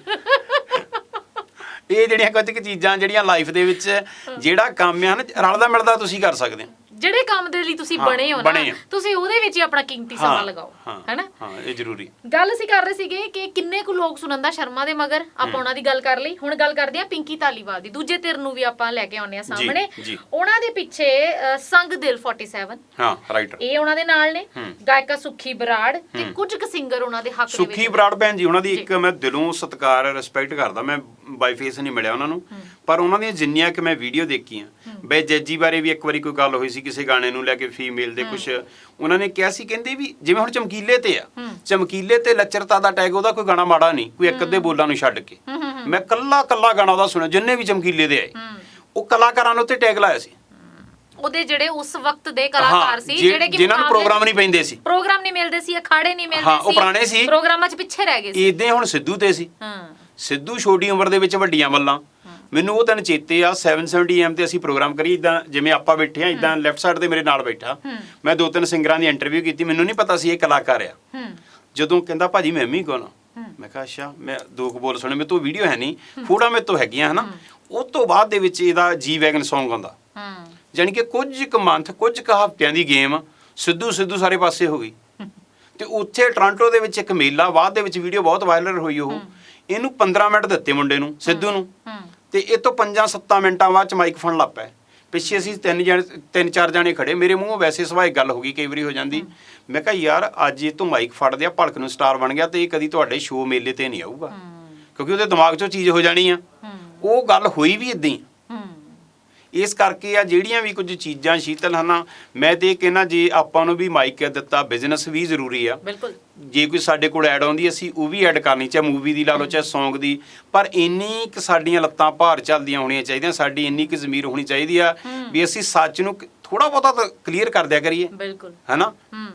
ਇਹ ਜਿਹੜੀਆਂ ਕੁਝ ਕੁ ਚੀਜ਼ਾਂ, ਜਿਹੜੀਆਂ ਲਾਈਫ ਦੇ ਵਿੱਚ ਜਿਹੜਾ ਕੰਮ ਆ ਨਾ, ਰਲਦਾ ਮਿਲਦਾ ਤੁਸੀਂ ਕਰ ਸਕਦੇ ਹੋ। ਜਿਹੜੇ ਕੰਮ ਦੇ ਲਈ ਤੁਸੀਂ ਹਾਂ, ਬਣੇ ਹੋ ਨਾ ਬਣੇ ਹੋ। ਤੁਸੀਂ ਉਹਦੇ ਵਿੱਚ ਹੀ ਆਪਣਾ ਕੀਮਤੀ ਸਮਾਂ ਹਾਂ, ਲਗਾਓ ਹਾਂ, ਹੈਨਾ? ਹਾਂ ਇਹ ਜ਼ਰੂਰੀ। ਗੱਲ ਅਸੀਂ ਕਰ ਰਹੇ ਸੀਗੇ ਕਿ ਕਿੰਨੇ ਕੁ ਲੋਕ ਸੁਨੰਦਾ ਸ਼ਰਮਾ ਦੇ ਮਗਰ ਆਪਾਂ ਉਹਨਾਂ ਦੀ ਗੱਲ ਕਰ ਲਈ। ਹੁਣ ਗੱਲ ਕਰਦੇ ਆ ਪਿੰਕੀ ਧਾਲੀਵਾਲ ਦੀ। ਦੂਜੇ ਧਿਰ ਨੂੰ ਵੀ ਆਪਾਂ ਲੈ ਕੇ ਆਉਂਦੇ ਆ ਸਾਹਮਣੇ। ਜੀ। ਉਹਨਾਂ ਦੇ ਪਿੱਛੇ ਅ, ਸੰਗ ਦਿਲ 47 ਹਾਂ ਰਾਈਟਰ ਇਹ ਉਹਨਾਂ ਦੇ ਨਾਲ ਨੇ। ਗਾਇਕਾ ਸੁਖੀ ਬਰਾੜ ਤੇ ਕੁਝ ਕੁ ਸਿੰਗਰ ਉਹਨਾਂ ਦੇ ਹੱਕ ਦੇ ਸੁਖੀ ਵਿੱਚ ਬਰਾੜ ਭੈਣ ਜੀ ਉਹਨਾਂ ਦੀ। ਇੱਕ ਮੈਂ ਦਿਲੋਂ ਸਤਿਕਾਰ ਰਿਸਪੈਕਟ ਕਰਦਾ। ਮੈਂ ਬਾਈ ਫੇਸ ਨਹੀਂ ਮਿਲਿਆ ਉਹਨਾਂ ਨੂੰ। ਪਰ ਉਹਨਾਂ ਦੀਆਂ ਜਿੰਨੀਆਂ ਕਿ ਮੈਂ ਵੀਡੀਓ ਦੇਖੀਆਂ ਬਈ ਜੱਜੀ ਬਾਰੇ ਵੀ ਇੱਕ ਵਾਰੀ ਕੋਈ ਗੱਲ ਹੋਈ ਸੀ ਕਿਸੇ ਗਾਣੇ ਨੂੰ ਲੈ ਕੇ ਫੀਮੇਲ ਦੇ ਕੁਝ ਉਹਨਾਂ ਨੇ ਕਿਹਾ ਸੀ ਕਹਿੰਦੇ ਵੀ ਜਿਵੇਂ ਹੁਣ ਚਮਕੀਲੇ ਤੇ ਆ। ਚਮਕੀਲੇ ਤੇ ਲੱਚਰਤਾ ਦਾ ਟੈਗ ਉਹਦਾ ਕੋਈ ਗਾਣਾ ਮਾੜਾ ਨਹੀਂ ਕੋਈ ਇੱਕ ਅੱਧੇ ਬੋਲਾਂ ਨੂੰ ਛੱਡ ਕੇ। ਮੈਂ ਕੱਲਾ ਕੱਲਾ ਗਾਣਾ ਉਹਦਾ ਸੁਣਿਆ ਜਿੰਨੇ ਵੀ ਚਮਕੀਲੇ ਦੇ ਆਏ। ਉਹ ਕਲਾਕਾਰਾਂ ਨੇ ਉੱਤੇ ਟੈਗ ਲਾਇਆ ਸੀ। ਉਹਦੇ ਜਿਹੜੇ ਉਸ ਵਕਤ ਦੇ ਕਲਾਕਾਰ ਸੀ ਜਿਹੜੇ ਕਿ ਜਿਨ੍ਹਾਂ ਨੂੰ ਪ੍ਰੋਗਰਾਮ ਨਹੀਂ ਪੈਂਦੇ ਸੀ। ਪ੍ਰੋਗਰਾਮ ਨਹੀਂ ਮਿਲਦੇ ਸੀ ਅਖਾੜੇ ਨਹੀਂ ਮਿਲਦੇ ਹਾਂ, ਉਹ ਪੁਰਾਣੇ ਸੀ। ਪ੍ਰੋਗਰਾਮਾਂ 'ਚ ਪਿੱਛੇ ਰਹਿ ਗਏ ਸੀ। ਇਦਾਂ ਹੁਣ ਸਿੱਧੂ ਤੇ ਸੀ। ਹਾਂ। ਸਿੱਧੂ ਛੋਟੀ ਉਮਰ ਦੇ ਵਿੱਚ ਵੱਡੀਆਂ ਵੱਲਾਂ ਮੈਨੂੰ ਉਹ ਦਿਨ ਚੇਤੇ ਆ 770 ਐਮ ਤੇ ਅਸੀਂ ਪ੍ਰੋਗਰਾਮ ਕਰੀ ਇਦਾਂ ਜਿਵੇਂ ਆਪਾਂ ਬੈਠੇ ਆ ਇਦਾਂ ਲੈਫਟ ਸਾਈਡ ਤੇ ਮੇਰੇ ਨਾਲ ਬੈਠਾ। ਮੈਂ ਦੋ ਤਿੰਨ ਸਿੰਗਰਾਂ ਦੀ ਇੰਟਰਵਿਊ ਕੀਤੀ ਮੈਨੂੰ ਨਹੀਂ ਪਤਾ ਸੀ ਇਹ ਕਲਾਕਾਰ ਆ। ਜਦੋਂ ਕਹਿੰਦਾ ਭਾਜੀ ਮੈਂ ਵੀ ਹੂੰ। ਮੈਂ ਕਿਹਾ ਅੱਛਾ ਮੈਂ ਦੋ ਕੁ ਬੋਲ ਸੁਣੇ ਮੇਰੇ ਤੋਂ ਵੀਡੀਓ ਹੈ ਨਹੀਂ। ਫੋਟੋਆਂ ਮੇਰੇ ਤੋਂ ਹੈਗੀਆਂ ਹਨਾ? ਉਸ ਤੋਂ ਬਾਅਦ ਦੇ ਵਿੱਚ ਇਹਦਾ ਜੀ ਵੈਗਨ Song ਆਉਂਦਾ। ਜਾਣੀ ਕਿ ਕੁਝ ਕੁ ਮੰਥ ਕੁਝ ਕੁ ਹਫ਼ਤਿਆਂ ਦੀ ਗੇਮ ਸਿੱਧੂ ਸਿੱਧੂ ਸਾਰੇ ਪਾਸੇ ਹੋ ਗਈ। ਤੇ ਉੱਥੇ ਟੋਰਾਂਟੋ ਦੇ ਵਿੱਚ ਇੱਕ ਮੇਲਾ ਬਾਅਦ ਦੇ ਵਿੱਚ ਵੀਡੀਓ ਬਹੁਤ ਵਾਇਰਲ ਹੋਈ ਉਹ। ਇਹਨੂੰ 15 ਮਿੰਟ ਦਿੱਤੇ ਮੁੰਡੇ ਨੂੰ ਸਿੱਧੂ ਨੂੰ। ਤੇ ਇਹ ਤੋਂ 5-7 ਮਿੰਟਾਂ ਬਾਅਦ ਚ ਮਾਈਕ ਫੜਨ ਲੱਗ ਪਿਆ ਪਿੱਛੇ ਅਸੀਂ ਤਿੰਨ ਜਣ ਤਿੰਨ ਚਾਰ ਜਾਣੇ ਖੜੇ। ਮੇਰੇ ਮੂੰਹੋਂ ਵੈਸੇ ਸਵਾਈ ਗੱਲ ਹੋ ਗਈ ਕਈ ਵਾਰੀ ਹੋ ਜਾਂਦੀ। ਮੈਂ ਕਿਹਾ ਯਾਰ ਅੱਜ ਇਹ ਤੋਂ ਮਾਈਕ ਫੜ ਦਿਆ ਭਲਕ ਨੂੰ ਸਟਾਰ ਬਣ ਗਿਆ ਤੇ ਇਹ ਕਦੀ ਤੁਹਾਡੇ ਸ਼ੋਅ ਮੇਲੇ ਤੇ ਨਹੀਂ ਆਊਗਾ। ਕਿਉਂਕਿ ਉਹਦੇ ਦਿਮਾਗ 'ਚੋਂ ਚੀਜ਼ ਹੋ ਜਾਣੀ ਆ। ਉਹ ਗੱਲ ਹੋਈ ਵੀ ਇਦਾਂ ਹੀ ਇਸ ਕਰਕੇ ਆ ਜਿਹੜੀਆਂ ਵੀ ਕੁਝ ਚੀਜ਼ਾਂ ਸ਼ੀਤਲ ਹਨਾ ਮੈਂ ਤੇ ਇਹ ਕਹਿਣਾ ਜੇ ਆਪਾਂ ਨੂੰ ਵੀ ਮਾਈਕ ਦਿੱਤਾ ਬਿਜ਼ਨਸ ਵੀ ਜ਼ਰੂਰੀ ਆ। ਬਿਲਕੁਲ। ਜੇ ਕੋਈ ਸਾਡੇ ਕੋਲ ਐਡ ਆਉਂਦੀ ਅਸੀਂ ਉਹ ਵੀ ਐਡ ਕਰਨੀ ਚਾਹੇ ਮੂਵੀ ਦੀ ਲਾ ਲਓ ਚਾਹੇ Song ਦੀ। ਪਰ ਇੰਨੀ ਕਿ ਸਾਡੀਆਂ ਲੱਤਾਂ ਭਾਰ ਚੱਲਦੀਆਂ ਹੋਣੀਆਂ ਚਾਹੀਦੀਆਂ ਸਾਡੀ ਇੰਨੀ ਕਿ ਜ਼ਮੀਰ ਹੋਣੀ ਚਾਹੀਦੀ ਆ ਵੀ ਅਸੀਂ ਸੱਚ ਨੂੰ ਥੋੜਾ ਬਹੁਤਾ ਕਲੀਅਰ ਕਰ ਦਿਆ ਕਰੀਏ। ਬਿਲਕੁਲ। ਹੈਨਾ? ਹੂੰ।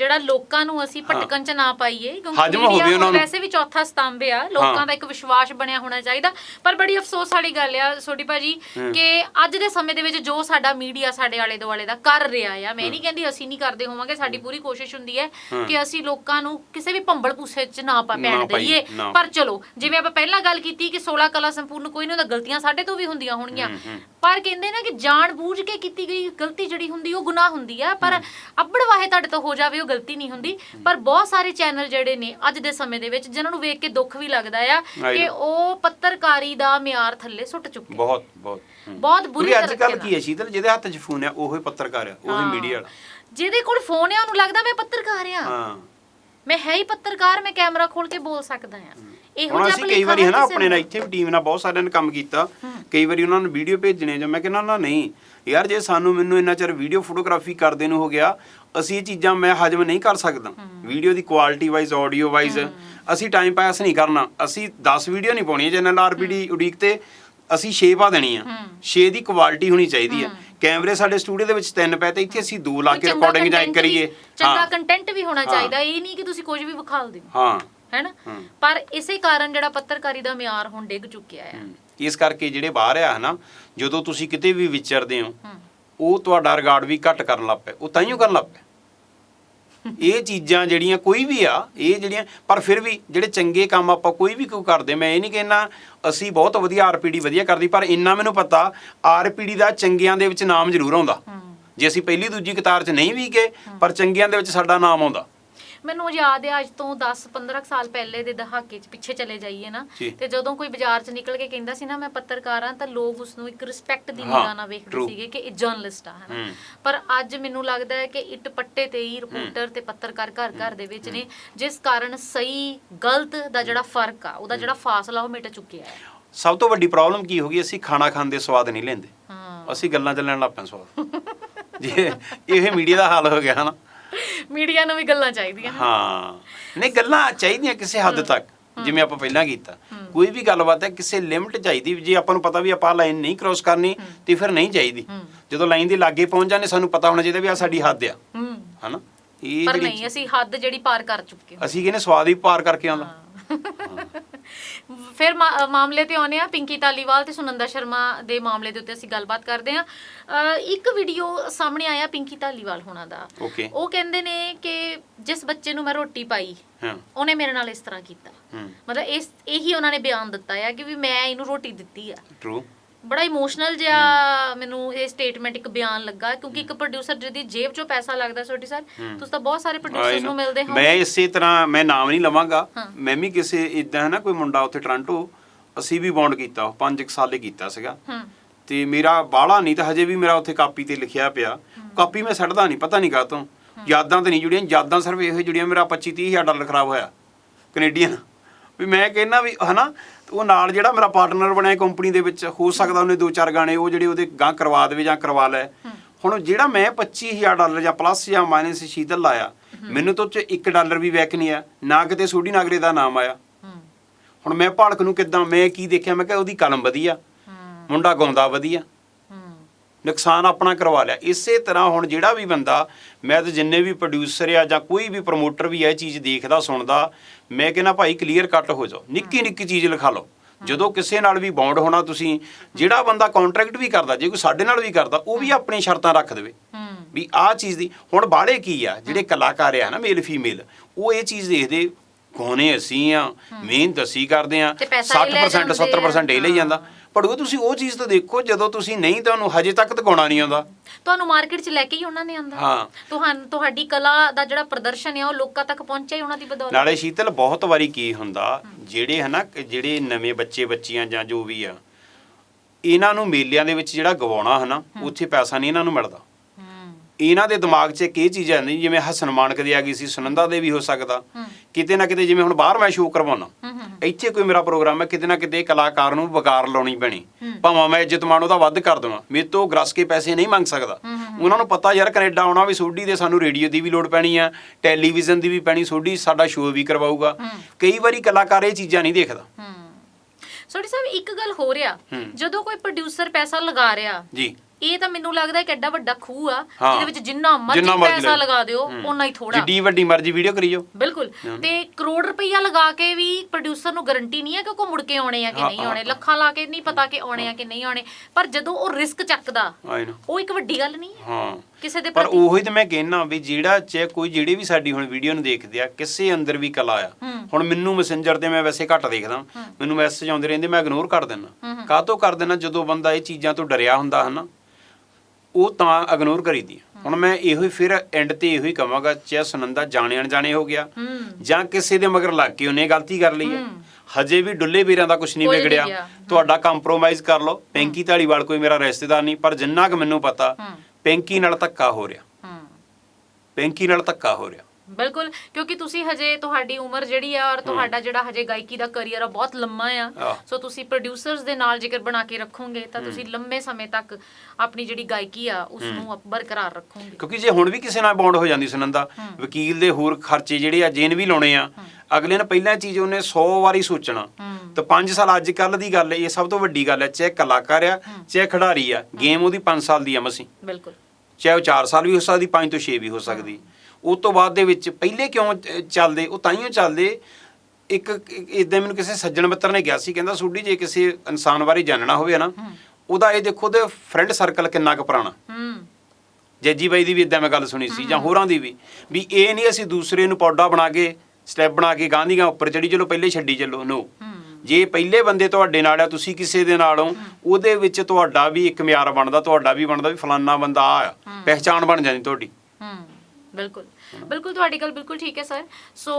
ਜਿਹੜਾ ਲੋਕਾਂ ਨੂੰ ਅਸੀਂ ਭਟਕਣ ਚ ਨਾ ਪਾਈਏ ਕਿਉਂਕਿ ਹਜਮ ਹੋਵੇ ਉਹਨਾਂ ਨੂੰ। ਵੈਸੇ ਵੀ ਚੌਥਾ ਸਤੰਭ ਆ ਲੋਕਾਂ। ਦਾ ਇੱਕ ਵਿਸ਼ਵਾਸ ਬਣਿਆ ਹੋਣਾ ਚਾਹੀਦਾ। ਪਰ ਬੜੀ ਅਫਸੋਸ ਵਾਲੀ ਗੱਲ ਆ ਸੋਢੀ ਭਾਜੀ ਕਿ ਅੱਜ ਦੇ ਸਮੇਂ ਦੇ ਵਿੱਚ ਜੋ ਸਾਡਾ ਮੀਡੀਆ ਸਾਡੇ ਆਲੇ ਦੁਆਲੇ ਦਾ ਕਰ ਰਿਹਾ ਆ ਮੈਂ ਨਹੀਂ ਕਹਿੰਦੀ ਅਸੀਂ ਨਹੀਂ ਕਰਦੇ ਹੋਵਾਂਗੇ ਸਾਡੀ ਪੂਰੀ ਕੋਸ਼ਿਸ਼ ਹੁੰਦੀ ਹੈ ਕਿ ਅਸੀਂ ਲੋਕਾਂ ਨੂੰ ਕਿਸੇ ਵੀ ਭੰਬਲ ਭੂਸੇ ਚ ਨਾ ਪਾ ਨਾ ਪੈਣ ਦਈਏ। ਨਾ। ਪਰ ਚਲੋ ਜਿਵੇਂ ਆਪਾਂ ਪਹਿਲਾਂ ਗੱਲ ਕੀਤੀ ਕਿ 16 ਕਲਾ ਸੰਪੂਰਨ ਕੋਈ ਨਹੀਂ ਹੁੰਦਾ ਗਲਤੀਆਂ ਸਾਡੇ ਤੋਂ ਵੀ ਹੁੰਦੀਆਂ ਹੋਣਗੀਆਂ। ਪਰ ਕਹਿੰਦੇ ਨਾ ਕਿ ਜਾਣ ਬੂਝ ਕੇ ਕੀਤੀ ਗਈ ਗਲਤੀ ਜਿਹੜੀ ਹੁੰਦੀ ਉਹ ਗੁਨਾਹ ਹੁੰਦੀ ਆ। ਪਰ ਅੱਬੜ ਵਾਹੇ ਤੁਹਾਡੇ ਤੋਂ ਹੋ ਜਾਵੇ ਉਹ ਗਲਤੀ ਨਹੀਂ ਹੁੰਦੀ। ਪਰ ਬਹੁਤ ਸਾਰੇ ਚੈਨਲ ਜਿਹੜੇ ਨੇ ਅੱਜ ਦੇ ਸਮੇਂ ਦੇ ਵਿੱਚ ਜਿਨ੍ਹਾਂ ਨੂੰ ਵੇਖ ਕੇ ਦੁੱਖ ਵੀ ਲੱਗਦਾ ਆ ਕਿ. ਉਹ ਪੱਤਰਕਾਰੀ ਦਾ ਮਿਆਰ ਥੱਲੇ ਸੁੱਟ ਚੁੱਕੇ ਬਹੁਤ ਬਹੁਤ। ਬਹੁਤ ਬੁਰੀ ਕਿਉਂਕਿ ਅੱਜ ਕੱਲ ਕੀ ਹੈ ਸ਼ੀਤਲ ਜਿਹਦੇ ਹੱਥ 'ਚ ਫੋਨ ਆ ਉਹੀ ਪੱਤਰਕਾਰ ਆ ਉਹੀ ਮੀਡੀਆ ਵਾਲਾ। ਜਿਹਦੇ ਕੋਲ ਫੋਨ ਆ ਉਹਨੂੰ ਲੱਗਦਾ ਮੈਂ ਪੱਤਰਕਾਰ ਆ। ਹਾਂ। ਮੈਂ ਹੈ ਹੀ ਪੱਤਰਕਾਰ ਮੈਂ ਕੈਮਰਾ ਖੋਲ ਕੇ ਬੋਲ ਸਕਦਾ ਆ। ਇਹੋ ਹੁਣ ਜਿਹਾ ਅਸੀਂ ਕਈ ਵਾਰੀ ਹਨਾ ਕਿਸੇ ਆਪਣੇ ਨਾਲ ਨੂੰ। ਇੱਥੇ ਵੀ ਟੀਮ ਨਾਲ ਬਹੁਤ ਸਾਰਿਆਂ ਨੇ ਕੰਮ ਕੀਤਾ। ਕਈ ਵਾਰੀ ਉਹਨਾਂ ਨੂੰ ਵੀਡੀਓ ਭੇਜਣੇ ਜਾਂ ਮੈਂ ਕਹਿੰਦਾ ਨਾ ਨਹੀਂ। ਯਾਰ ਜੇ ਸਾਨੂੰ ਮੈਨੂੰ ਇੰਨਾ ਚਿਰ ਵੀਡੀਓ ਫੋਟੋਗ੍ਰਾਫੀ ਕਰਦੇ ਨੂੰ ਹੋ ਗਿਆ ਅਸੀਂ ਇਹ ਚੀਜ਼ਾਂ ਮੈਂ ਹਜਮ ਨਹੀਂ ਕਰ ਸਕਦਾ। ਵੀਡੀਓ ਦੀ ਕੁਆਲਿਟੀ ਵਾਈਜ਼ ਆਡੀਓ ਵਾਈਜ਼ ਅਸੀਂ ਟਾਈਮ ਪਾਸ ਨਹੀਂ ਕਰਨਾ। ਅਸੀਂ 10 ਵੀਡੀਓ ਨਹੀਂ ਪਾਉਣੀਆਂ ਜਨਰਲ ਆਰਪੀਡੀ ਉਡੀਕ ਤੇ ਅਸੀਂ 6 ਪਾ ਦੇਣੀ ਆ। 6 ਦੀ ਕੁਆਲਿਟੀ ਹੋਣੀ ਚਾਹੀਦੀ ਆ। ਕੈਮਰੇ ਸਾਡੇ ਸਟੂਡੀਓ ਦੇ ਵਿੱਚ ਤਿੰਨ ਪਏ ਤੇ ਇੱਥੇ ਅਸੀਂ ਦੋ ਲਾ ਕੇ ਰਿਕਾਰਡਿੰਗ ਜਾਂ ਕਰੀਏ। ਚੰਗਾ ਹਾਂ। ਕੰਟੈਂਟ ਵੀ ਹੋਣਾ ਹਾਂ। ਚਾਹੀਦਾ। ਇਹ ਨਹੀਂ ਕਿ ਤੁਸੀਂ ਕੁਝ ਵੀ ਵਿਖਾਲ ਦਿਓ। ਹਾਂ। ਹੈਨਾ। ਪਰ ਇਸੇ ਕਾਰਨ ਜਿਹੜਾ ਪੱਤਰਕਾਰੀ ਦਾ ਮਿਆਰ ਹੁਣ ਡਿੱਗ ਚੁੱਕਿਆ ਆ। ਇਸ ਕਰਕੇ ਜਿਹੜੇ ਬਾਹਰ ਆ ਹਨਾ ਜਦੋਂ ਤੁਸੀਂ ਕਿਤੇ ਵੀ ਵਿਚਰਦੇ ਹੋ। ਉਹ ਤੁਹਾਡਾ ਰਿਗਾਰਡ ਵੀ ਘੱਟ ਕਰਨ ਲੱਗ ਪਏ ਉਹ ਤਾਈਓ ਕਰਨ ਲੱਗ ਪਏ ਇਹ ਚੀਜ਼ਾਂ ਜਿਹੜੀਆਂ ਕੋਈ ਵੀ ਆ ਇਹ ਜਿਹੜੀਆਂ ਪਰ ਫਿਰ ਵੀ ਜਿਹੜੇ ਚੰਗੇ ਕੰਮ ਆਪਾਂ ਕੋਈ ਵੀ ਕੋਈ ਕਰਦੇ ਮੈਂ ਇਹ ਨਹੀਂ ਕਹਿੰਦਾ ਅਸੀਂ ਬਹੁਤ ਵਧੀਆ ਆਰਪੀਡੀ ਵਧੀਆ ਕਰਦੀ ਪਰ ਇੰਨਾ ਮੈਨੂੰ ਪਤਾ ਆਰਪੀਡੀ ਦਾ ਚੰਗਿਆਂ ਦੇ ਵਿੱਚ ਨਾਮ ਜ਼ਰੂਰ ਆਉਂਦਾ। ਜੇ ਅਸੀਂ ਪਹਿਲੀ ਦੂਜੀ ਕਤਾਰ 'ਚ ਨਹੀਂ ਵੀ ਗਏ ਪਰ ਚੰਗਿਆਂ ਦੇ ਵਿੱਚ ਸਾਡਾ ਨਾਮ ਆਉਂਦਾ। ਮੈਨੂੰ ਯਾਦ ਹੈ ਅੱਜ ਤੋਂ 10 15 ਸਾਲ ਪਹਿਲੇ ਦੇ ਦਹਾਕੇ ਚ ਪਿੱਛੇ ਚਲੇ ਜਾਈਏ ਨਾ ਜੀ। ਤੇ ਜਦੋਂ ਕੋਈ ਬਾਜ਼ਾਰ ਚ ਨਿਕਲ ਕੇ ਕਹਿੰਦਾ ਸੀ ਨਾ ਮੈਂ ਪੱਤਰਕਾਰ ਤਾਂ ਲੋਕ ਉਸ ਨੂੰ ਇੱਕ ਰਿਸਪੈਕਟ ਦੀ ਹਾਂ, ਨਿਗਾਹ ਨਾਲ ਵੇਖਦੇ true। ਸੀਗੇ ਕਿ ਇਹ ਜਰਨਲਿਸਟ ਆ ਹਨਾ। ਪਰ ਅੱਜ ਮੈਨੂੰ ਲੱਗਦਾ ਹੈ ਕਿ ਇੱਟ ਪੱਟੇ ਤੇ ਹੀ ਰਿਪੋਰਟਰ ਤੇ ਪੱਤਰਕਾਰ ਘਰ ਘਰ ਦੇ ਵਿੱਚ ਨੇ ਜਿਸ ਕਾਰਨ ਸਹੀ ਗਲਤ ਦਾ ਜਿਹੜਾ ਫ਼ਰਕ ਆ ਉਹਦਾ ਜਿਹੜਾ ਫਾਸਲਾ ਉਹ ਮਿਟ ਚੁੱਕਿਆ ਹੈ। ਸਭ ਤੋਂ ਵੱਡੀ ਪ੍ਰੋਬਲਮ ਕੀ ਹੋ ਗਈ? ਅਸੀਂ ਖਾਣਾ ਖਾਣ ਦੇ ਸਵਾਦ ਨਹੀਂ ਲੈਂਦੇ। ਹਾਂ। ਅਸੀਂ ਗੱਲਾਂ ਚ ਲੈਣ ਲੱਗ ਪਏ ਸਵਾਦ। ਜੇ ਇਹ ਮੀਡੀਆ ਦਾ ਹਾਲ ਹੋ ਗਿਆ ਹਨਾ ਮੀਡੀਆ ਨੂੰ ਵੀ ਗੱਲਾਂ ਚਾਹੀਦੀਆਂ ਹਾਂ। ਨਹੀਂ ਗੱਲਾਂ ਚਾਹੀਦੀਆਂ ਕਿਸੇ ਹੱਦ ਤੱਕ ਜਿਵੇਂ ਆਪਾਂ ਪਹਿਲਾਂ ਕੀਤਾ। ਕੋਈ ਵੀ ਗੱਲਬਾਤ ਹੈ ਕਿਸੇ ਲਿਮਟ ਚਾਹੀਦੀ ਜੇ ਆਪਾਂ ਨੂੰ ਪਤਾ ਵੀ ਆਪਾਂ ਲਾਈਨ ਨਹੀਂ ਕ੍ਰੋਸ ਕਰਨੀ ਤੇ ਫਿਰ ਨਹੀਂ ਚਾਹੀਦੀ। ਜਦੋਂ ਲਾਈਨ ਦੇ ਲਾਗੇ ਪਹੁੰਚ ਜਾਂਦੇ ਸਾਨੂੰ ਪਤਾ ਹੋਣਾ ਚਾਹੀਦਾ ਵੀ ਆ ਸਾਡੀ ਹੱਦ ਆ। ਹਨਾ? ਇਹ ਪਰ ਨਹੀਂ ਅਸੀਂ ਹੱਦ ਜਿਹੜੀ ਪਾਰ ਕਰ ਚੁੱਕੇ ਹਾਂ। ਅਸੀਂ ਕਹਿੰਦੇ ਸਵਾਦ ਹੀ ਪਾਰ ਕਰਕੇ ਆਉਂਦਾ। ਫਿਰ ਮਾ- ਮਾਮਲੇ ਤੇ ਆਉਨੇ ਆ ਪਿੰਕੀ ਧਾਲੀਵਾਲ ਤੇ ਸੁਨੰਦਾ ਸ਼ਰਮਾ ਦੇ ਮਾਮਲੇ ਦੇ ਉੱਤੇ ਅਸੀਂ ਗੱਲਬਾਤ ਕਰਦੇ ਆ ਇੱਕ ਵੀਡੀਓ ਸਾਹਮਣੇ ਆਇਆ ਪਿੰਕੀ ਧਾਲੀਵਾਲ ਹੋਣਾ ਦਾ। ਓਕੇ ਉਹ ਕਹਿੰਦੇ ਨੇ ਕਿ ਜਿਸ ਬੱਚੇ ਨੂੰ ਮੈਂ ਰੋਟੀ ਪਾਈ ਹਾਂ। ਉਹਨੇ ਮੇਰੇ ਨਾਲ ਇਸ ਤਰ੍ਹਾਂ ਕੀਤਾ। ਹੂੰ। ਮਤਲਬ ਇਸ ਇਹੀ ਉਹਨਾਂ ਨੇ ਬਿਆਨ ਦਿੱਤਾ ਹੈ ਕਿ ਵੀ ਮੈਂ ਇਹਨੂੰ ਰੋਟੀ ਦਿੱਤੀ ਆ। ਟਰੂ ਬੜਾ ਇਮੋਸ਼ਨਲ ਜਿਹਾ ਮੈਨੂੰ ਇਹ ਸਟੇਟਮੈਂਟ ਇੱਕ ਬਿਆਨ ਲੱਗਾ ਕਿਉਂਕਿ ਇੱਕ ਪ੍ਰੋਡਿਊਸਰ ਜਿਹਦੀ ਜੇਬ ਚੋਂ ਪੈਸਾ ਲੱਗਦਾ ਸੋਟੀ ਸਰ ਤੁਸੀਂ ਤਾਂ ਬਹੁਤ ਸਾਰੇ ਪ੍ਰੋਡਿਊਸਰਸ ਨੂੰ ਮਿਲਦੇ ਹੋ ਮੈਂ ਇਸੇ ਤਰ੍ਹਾਂ ਮੈਂ ਨਾਮ ਨਹੀਂ ਲਵਾਂਗਾ। ਮੈਂ ਵੀ ਕਿਸੇ ਇਦਾਂ ਹੈ ਨਾ ਕੋਈ ਮੁੰਡਾ ਉੱਥੇ ਟ੍ਰਾਂਟੋ ਅਸੀਂ ਵੀ ਬੌਂਡ ਕੀਤਾ ਉਹ 5 ਸਾਲੇ ਕੀਤਾ ਸੀਗਾ। ਤੇ ਮੇਰਾ ਬਾਹਲਾ ਨਹੀਂ ਤਾਂ ਹਜੇ ਵੀ ਮੇਰਾ ਉੱਥੇ ਕਾਪੀ ਤੇ ਲਿਖਿਆ ਪਿਆ। ਕਾਪੀ ਮੈਂ ਛੱਡਦਾ ਨਹੀਂ ਪਤਾ ਨਹੀਂ ਕਾਹਤੋਂ। ਯਾਦਾਂ ਤੇ ਨਹੀਂ ਜੁੜੀਆਂ ਯਾਦਾਂ ਸਿਰਫ ਇਹੋ ਜੁੜੀਆਂ ਮੇਰਾ 25 30 ਹਜ਼ਾਰ ਡਾਲਰ ਖਰਾਬ ਹੋਇਆ। ਕੈਨੇਡੀਅਨ। ਵੀ ਮੈਂ ਕਹਿੰਦਾ ਵੀ ਹਨਾ ਉਹ ਨਾਲ ਜਿਹੜਾ ਮੇਰਾ ਪਾਰਟਨਰ ਬਣਿਆ ਕੰਪਨੀ ਦੇ ਵਿੱਚ ਹੋ ਸਕਦਾ ਉਹਨੇ ਦੋ ਚਾਰ ਗਾਣੇ ਉਹ ਜਿਹੜੇ ਉਹਦੇ ਗਾਂ ਕਰਵਾ ਦੇਵੇ ਜਾਂ ਕਰਵਾ ਲੈ। ਹੁਣ ਜਿਹੜਾ ਮੈਂ 25000 ਡਾਲਰ ਜਾਂ ਪਲੱਸ ਜਾਂ ਮਾਈਨਸ ਸ਼ੀਤਲ ਲਾਇਆ ਮੈਨੂੰ ਤਾਂ ਚ 1 ਡਾਲਰ ਵੀ ਵੈਕ ਨਹੀਂ ਆ ਨਾ ਕਿਤੇ ਸੋਢੀ ਨਾਗਰੇ ਦਾ ਨਾਮ ਆਇਆ। ਹੁਣ ਮੈਂ ਭਾਲਕ ਨੂੰ ਕਿਦਾਂ ਮੈਂ ਕੀ ਦੇਖਿਆ ਮੈਂ ਕਿਹਾ ਉਹਦੀ ਕਲਮ ਵਧੀਆ ਮੁੰਡਾ ਗਾਉਂਦਾ ਵਧੀਆ। ਨੁਕਸਾਨ ਆਪਣਾ ਕਰਵਾ ਲਿਆ। ਇਸੇ ਤਰ੍ਹਾਂ ਹੁਣ ਜਿਹੜਾ ਵੀ ਬੰਦਾ ਮੈਂ ਤੇ ਜਿੰਨੇ ਵੀ ਪ੍ਰੋਡਿਊਸਰ ਆ ਜਾਂ ਕੋਈ ਵੀ ਪ੍ਰਮੋਟਰ ਵੀ ਇਹ ਚੀਜ਼ ਦੇਖਦਾ ਸੁਣਦਾ ਮੈਂ ਕਹਿੰਦਾ ਭਾਈ ਕਲੀਅਰ ਕੱਟ ਹੋ ਜਾਓ। ਨਿੱਕੀ ਨਿੱਕੀ ਚੀਜ਼ ਲਿਖਾ ਲਓ। ਜਦੋਂ ਕਿਸੇ ਨਾਲ ਵੀ ਬੌਂਡ ਹੋਣਾ ਤੁਸੀਂ ਜਿਹੜਾ ਬੰਦਾ ਕੰਟਰੈਕਟ ਵੀ ਕਰਦਾ ਜੇ ਕੋਈ ਸਾਡੇ ਨਾਲ ਵੀ ਕਰਦਾ ਉਹ ਵੀ ਆਪਣੀ ਸ਼ਰਤਾਂ ਰੱਖ ਦੇਵੇ। ਵੀ ਆਹ ਚੀਜ਼ ਦੀ ਹੁਣ ਬਾਹਲੇ ਕੀ ਆ? ਜਿਹੜੇ ਕਲਾਕਾਰ ਆ ਨਾ ਮੇਲ ਫੀਮੇਲ ਉਹ ਇਹ ਚੀਜ਼ ਦੇਖਦੇ ਗਾਉਣੇ ਅਸੀਂ ਆ? ਮਿਹਨਤ ਅਸੀਂ ਕਰਦੇ ਆ। ਤੇ ਪੈਸਾ ਇਹ ਲੈ 60% ਜਾਂਦੇ ਆ। 70% ਇਹ ਲਈ ਜਾਂਦਾ। ਪਰ ਉਹ ਤੁਸੀਂ ਉਹ ਚੀਜ਼ ਤਾਂ ਦੇਖੋ ਜਦੋਂ ਤੁਸੀਂ ਨਹੀਂ ਤੁਹਾਨੂੰ ਹਜੇ ਤੱਕ ਤਾਂ ਗਾਉਣਾ ਨਹੀਂ ਆਉਂਦਾ। ਤੁਹਾਨੂੰ ਮਾਰਕੀਟ 'ਚ ਲੈ ਕੇ ਹੀ ਉਹਨਾਂ ਨੇ ਆਂਦਾ ਹਾਂ। ਤੁਹਾਨੂੰ ਤੁਹਾਡੀ ਕਲਾ ਦਾ ਜਿਹੜਾ ਪ੍ਰਦਰਸ਼ਨ ਹੈ ਉਹ ਲੋਕਾਂ ਤੱਕ ਪਹੁੰਚਿਆ ਹੀ ਉਹਨਾਂ ਦੀ ਬਦੌਲਤ। ਨਾਲੇ ਸ਼ੀਤਲ ਬਹੁਤ ਵਾਰੀ ਕੀ ਹੁੰਦਾ ਜਿਹੜੇ ਹਨਾ ਜਿਹੜੇ ਨਵੇਂ ਬੱਚੇ ਬੱਚੀਆਂ ਜਾਂ ਜੋ ਵੀ ਆ ਇਹਨਾਂ ਨੂੰ ਮੇਲਿਆਂ ਦੇ ਵਿੱਚ ਜਿਹੜਾ ਗਵਾਉਣਾ ਹਨਾ ਉੱਥੇ ਪੈਸਾ ਨਹੀਂ ਇਹਨਾਂ ਨੂੰ ਮਿਲਦਾ। ਹੂੰ। ਇਹਨਾਂ ਦੇ ਦਿਮਾਗ 'ਚ ਇੱਕ ਇਹ ਚੀਜ਼ ਆਉਂਦੀ ਜਿਵੇਂ ਹਸਨ ਮਾਨਕ ਦੀ ਆ ਗਈ ਸੀ ਸੁਨੰਦਾ ਦੇ ਵੀ ਹੋ ਸਕਦਾ। ਹੂੰ। ਕਿਤੇ ਨਾ ਕਿਤੇ ਜਿਵੇਂ ਹੁਣ ਬਾਹਰ ਮੈਂ ਸ਼ੋਅ ਕਰਵਾਉਣਾ ਹੂੰ ਹੂੰ। ਇੱਥੇ ਕੋਈ ਮੇਰਾ ਪ੍ਰੋਗਰਾਮ ਹੈ ਕਿਤੇ ਨਾ ਕਿਤੇ ਕਲਾਕਾਰ ਨੂੰ ਵਕਾਰ ਲਾਉਣੀ ਪੈਣੀ। ਭਾਵੇਂ ਮੈਂ ਇੱਜ਼ਤ ਮਾਣ ਉਹਦਾ ਵੱਧ ਕਰ ਦਵਾਂ ਮੇਰੇ ਤੋਂ ਗਰਸ ਕੇ ਪੈਸੇ ਨਹੀਂ ਮੰਗ ਸਕਦਾ। ਉਹਨਾਂ ਨੂੰ ਪਤਾ ਯਾਰ ਕੈਨੇਡਾ ਆਉਣਾ ਵੀ ਸੋਢੀ ਦੇ ਸਾਨੂੰ ਰੇਡੀਓ ਦੀ ਵੀ ਲੋੜ ਪੈਣੀ ਆ ਟੈਲੀਵਿਜ਼ਨ ਦੀ ਵੀ ਪੈਣੀ ਸੋਢੀ ਸਾਡਾ ਸ਼ੋਅ ਵੀ ਕਰਵਾਊਗਾ। ਕਈ ਵਾਰੀ ਕਲਾਕਾਰ ਇਹ ਚੀਜ਼ਾਂ ਨਹੀਂ ਦੇਖਦਾ। ਸੋਡੀ ਸਾਹਿਬ ਇੱਕ ਗੱਲ ਹੋ ਰਿਹਾ। ਜਦੋਂ ਕੋਈ ਪ੍ਰੋਡਿਊਸਰ ਪੈਸਾ ਲਗਾ ਰਿਹਾ ਜੀ। ਇਹ ਤਾਂ ਮੈਨੂੰ ਲੱਗਦਾ ਇੱਕ ਐਡਾ ਵੱਡਾ ਖੂਹ ਆ ਹਾਂ। ਜਿਹਦੇ ਵਿੱਚ ਜਿੰਨਾ ਮਰਜ਼ੀ ਜਿੰਨਾ ਮਰਜ਼ੀ ਪੈਸਾ। ਲਗਾ ਦਿਓ। ਓਨਾ ਹੀ ਥੋੜਾ ਜਿੱਡੀ ਵੱਡੀ ਮਰਜ਼ੀ ਵੀਡੀਓ ਕਰੀ ਜਾਓ। ਬਿਲਕੁਲ। ਤੇ ਕਰੋੜ ਰੁਪਈਆ ਲਗਾ ਕੇ ਵੀ ਪ੍ਰੋਡਿਊਸਰ ਨੂੰ ਗਾਰੰਟੀ ਨਹੀਂ ਹੈ ਕਿ ਉਹ ਮੁੜ ਕੇ ਆਉਣੇ ਆ ਕਿ ਨਹੀਂ ਆਉਣੇ। ਲੱਖਾਂ ਲਾ ਕੇ ਨਹੀਂ ਪਤਾ ਕਿ ਆਉਣੇ ਆ ਕਿ ਨਹੀਂ ਆਉਣੇ। ਪਰ ਜਦੋਂ ਉਹ ਰਿਸਕ ਚੱਕਦਾ ਨੋ ਉਹ ਇੱਕ ਵੱਡੀ ਗੱਲ ਨਹੀਂ ਹੈ। ਹਾਂ। ਕਿਸੇ ਦੇ ਪਰ ਪ੍ਰਤੀ ਉਹੀ ਤਾਂ ਮੈਂ ਕਹਿਣਾ ਵੀ ਜਿਹੜਾ ਚਾਹੇ ਕੋਈ ਜਿਹੜੇ ਵੀ ਸਾਡੀ ਹੁਣ ਵੀਡੀਓ ਨੂੰ ਦੇਖਦੇ ਆ ਕਿਸੇ ਅੰਦਰ ਵੀ ਕਲਾ ਆ। ਹੁਣ ਮੈਨੂੰ ਮੈਸੇਂਜਰ ਤੇ ਮੈਂ ਵੈਸੇ ਘੱਟ ਦੇਖਦਾ। ਮੈਨੂੰ ਮੈਸੇਜ ਆਉਂਦੇ ਰਹਿੰਦੇ ਮੈਂ ਇਗਨੋਰ ਕਰ ਦਿੰਦਾ। ਕਾਹਤੋਂ ਕਰ ਦਿੰਦਾ? ਜਦੋਂ ਬੰਦਾ ਇਹ ਚੀਜ਼ਾਂ ਤੋਂ ਡਰਿਆ ਹੁੰਦਾ ਹਨਾ ਉਹ ਤਾਂ ਇਗਨੋਰ ਕਰੀਦੀ। ਹੁਣ ਮੈਂ ਇਹੋ ਹੀ ਫਿਰ ਐਂਡ ਤੇ ਇਹੋ ਹੀ ਕਵਾਂਗਾ ਚਾਹੇ ਸੁਨੰਦਾ ਜਾਣੇ ਅਣਜਾਣੇ ਹੋ ਗਿਆ ਜਾਂ ਕਿਸੇ ਦੇ ਮਗਰ ਲੱਗ ਕੇ ਉਹਨੇ ਗਲਤੀ ਕਰ ਲਈ ਹੈ। ਹਜੇ ਵੀ ਡੁੱਲੇ ਵੀਰਾਂ ਦਾ ਕੁਝ ਨਹੀਂ ਵਿਗੜਿਆ। ਤੁਹਾਡਾ ਕੰਪਰੋਮਾਈਜ਼ ਕਰ ਲਓ। ਪੈਂਕੀ ਢਾਲੀਵਾਲ ਕੋਈ ਮੇਰਾ ਰਿਸ਼ਤੇਦਾਰ ਨਹੀਂ ਪਰ ਜਿੰਨਾ ਕੁ ਮੈਨੂੰ ਪਤਾ ਪੈਂਕੀ ਨਾਲ ਧੱਕਾ ਹੋ ਰਿਹਾ। ਪੈਂਕੀ ਨਾਲ ਧੱਕਾ ਹੋ ਰਿਹਾ। ਬਿਲਕੁਲ ਕਿਉਂਕਿ ਤੁਸੀਂ ਹਜੇ ਤੁਹਾਡੀ ਉਮਰ ਜਿਹੜੀ ਆ ਔਰ ਤੁਹਾਡਾ ਜਿਹੜਾ ਹਜੇ ਗਾਇਕੀ ਦਾ ਕੈਰੀਅਰ ਆ ਬਹੁਤ ਲੰਮਾ ਆ। ਸੋ ਤੁਸੀਂ ਪ੍ਰੋਡਿਊਸਰਸ ਦੇ ਨਾਲ ਜੇਕਰ ਬਣਾ ਕੇ ਰੱਖੋਗੇ ਤਾਂ ਤੁਸੀਂ ਲੰਮੇ ਸਮੇਂ ਤੱਕ ਆਪਣੀ ਜਿਹੜੀ ਗਾਇਕੀ ਆ ਉਸ ਨੂੰ ਬਰਕਰਾਰ ਰੱਖੋਗੇ। ਕਿਉਂਕਿ ਜੇ ਹੁਣ ਵੀ ਕਿਸੇ ਨਾਲ ਬੌਂਡ ਹੋ ਜਾਂਦੀ ਸੁਨੰਦਾ ਵਕੀਲ ਦੇ ਹੋਰ ਖਰਚੇ ਜਿਹੜੇ ਆ ਜੇਨ ਵੀ ਲਾਉਣੇ ਆ ਅਗਲੇ ਨੇ ਪਹਿਲਾਂ ਚੀਜ਼ ਉਹਨੇ 100 ਵਾਰੀ ਸੋਚਣਾ। ਤਾਂ 5 ਸਾਲ ਅੱਜ ਕੱਲ ਦੀ ਗੱਲ ਇਹ ਸਭ ਤੋਂ ਵੱਡੀ ਗੱਲ ਹੈ ਚਾਹੇ ਕਲਾਕਾਰ ਆ ਚਾਹੇ ਖਿਡਾਰੀ ਆ ਗੇਮ ਉਹਦੀ 5 ਸਾਲ ਦੀ ਆ ਮਸੀਂ। ਬਿਲਕੁਲ। ਚਾਹੇ ਉਹ 4 ਸਾਲ ਵੀ ਹੋ ਸਕਦੀ 5 ਤੋਂ 6 ਵੀ ਹੋ ਸਕਦੀ। ਉਸ ਤੋਂ ਬਾਅਦ ਦੇ ਵਿੱਚ ਪਹਿਲੇ ਕਿਉਂ ਚੱਲਦੇ ਉਹ ਤਾਈਓ ਚੱਲਦੇ ਇੱਕ ਇਦਾਂ ਮੈਨੂੰ ਕਿਸੇ ਸੱਜਣ ਮਿੱਤਰ ਨੇ ਕਿਹਾ ਸੀ ਕਹਿੰਦਾ ਸੂਡੀ ਜੇ ਕਿਸੇ ਇਨਸਾਨ ਬਾਰੇ ਜਾਣਨਾ ਹੋਵੇ ਨਾ ਉਹਦਾ ਇਹ ਦੇਖੋ ਉਹਦੇ ਫਰੈਂਡ ਸਰਕਲ ਕਿੰਨਾ ਕੁ ਪੁਰਾਣਾ। ਹੂੰ। ਜੱਜੀ ਬਾਈ ਦੀ ਵੀ ਇਦਾਂ ਮੈਂ ਗੱਲ ਸੁਣੀ ਸੀ ਜਾਂ ਹੋਰਾਂ ਦੀ ਵੀ ਵੀ ਇਹ ਨਹੀਂ ਅਸੀਂ ਦੂਸਰੇ ਨੂੰ ਪੌਡਾ ਬਣਾ ਕੇ ਸਟੈਪ ਬਣਾ ਕੇ ਗਾਂਧੀਆਂ ਉੱਪਰ ਚੜੀ ਚਲੋ ਪਹਿਲੇ ਛੱਡੀ ਚੱਲੋ ਨੋ ਜੇ ਪਹਿਲੇ ਬੰਦੇ ਤੁਹਾਡੇ ਨਾਲ ਆ ਤੁਸੀਂ ਕਿਸੇ ਦੇ ਨਾਲ ਹੋ। ਉਹਦੇ ਵਿੱਚ ਤੁਹਾਡਾ ਵੀ ਇੱਕ ਮਿਆਰ ਬਣਦਾ ਤੁਹਾਡਾ ਵੀ ਬਣਦਾ ਵੀ ਫਲਾਨਾ ਬੰਦਾ ਆ ਪਹਿਚਾਣ ਬਣ ਜਾਂਦੀ ਤੁਹਾਡੀ। ਬਿਲਕੁਲ। ਬਿਲਕੁਲ ਤੁਹਾਡੀ ਗੱਲ ਬਿਲਕੁਲ ਠੀਕ ਹੈ ਸਰ। ਸੋ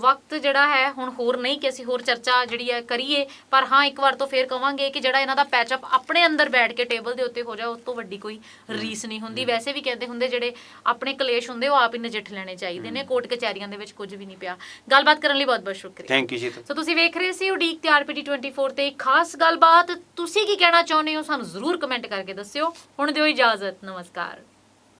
ਵਕਤ ਜਿਹੜਾ ਹੈ ਹੁਣ ਹੋਰ ਨਹੀਂ ਕਿ ਅਸੀਂ ਹੋਰ ਚਰਚਾ ਜਿਹੜੀ ਹੈ ਕਰੀਏ ਪਰ ਹਾਂ ਇੱਕ ਵਾਰ ਤੋਂ ਫੇਰ ਕਵਾਂਗੇ ਕਿ ਜਿਹੜਾ ਇਹਨਾਂ ਦਾ ਪੈਚਅਪ ਆਪਣੇ ਅੰਦਰ ਬੈਠ ਕੇ ਟੇਬਲ ਦੇ ਉੱਤੇ ਹੋ ਜਾ ਉਸ ਤੋਂ ਵੱਡੀ ਕੋਈ ਰੀਸ ਨਹੀਂ ਹੁੰਦੀ। ਵੈਸੇ ਵੀ ਕਹਿੰਦੇ ਹੁੰਦੇ ਜਿਹੜੇ ਆਪਣੇ ਕਲੇਸ਼ ਹੁੰਦੇ ਉਹ ਆਪ ਹੀ ਨਜਿੱਠ ਲੈਣੇ ਚਾਹੀਦੇ ਨੇ। ਕੋਰਟ ਕਚਹਿਰੀਆਂ ਦੇ ਵਿੱਚ ਕੁਝ ਵੀ ਨਹੀਂ ਪਿਆ। ਗੱਲਬਾਤ ਕਰਨ ਲਈ ਬਹੁਤ ਬਹੁਤ ਸ਼ੁਕਰੀਆ। ਥੈਂਕ ਯੂ ਜੀ ਸੋ ਤੁਸੀਂ ਵੇਖ ਰਹੇ ਸੀ ਉਡੀਕ ਤੇ ਆਰਪੀਟੀ 24 ਤੇ ਖਾਸ ਗੱਲਬਾਤ। ਤੁਸੀਂ ਕੀ ਕਹਿਣਾ ਚਾਹੁੰਦੇ ਹੋ ਸਾਨੂੰ ਜ਼ਰੂਰ ਕਮੈਂਟ ਕਰਕੇ ਦੱਸਿਓ। ਹੁਣ ਦਿਓ ਇਜਾਜ਼ਤ। ਨਮਸਕਾਰ।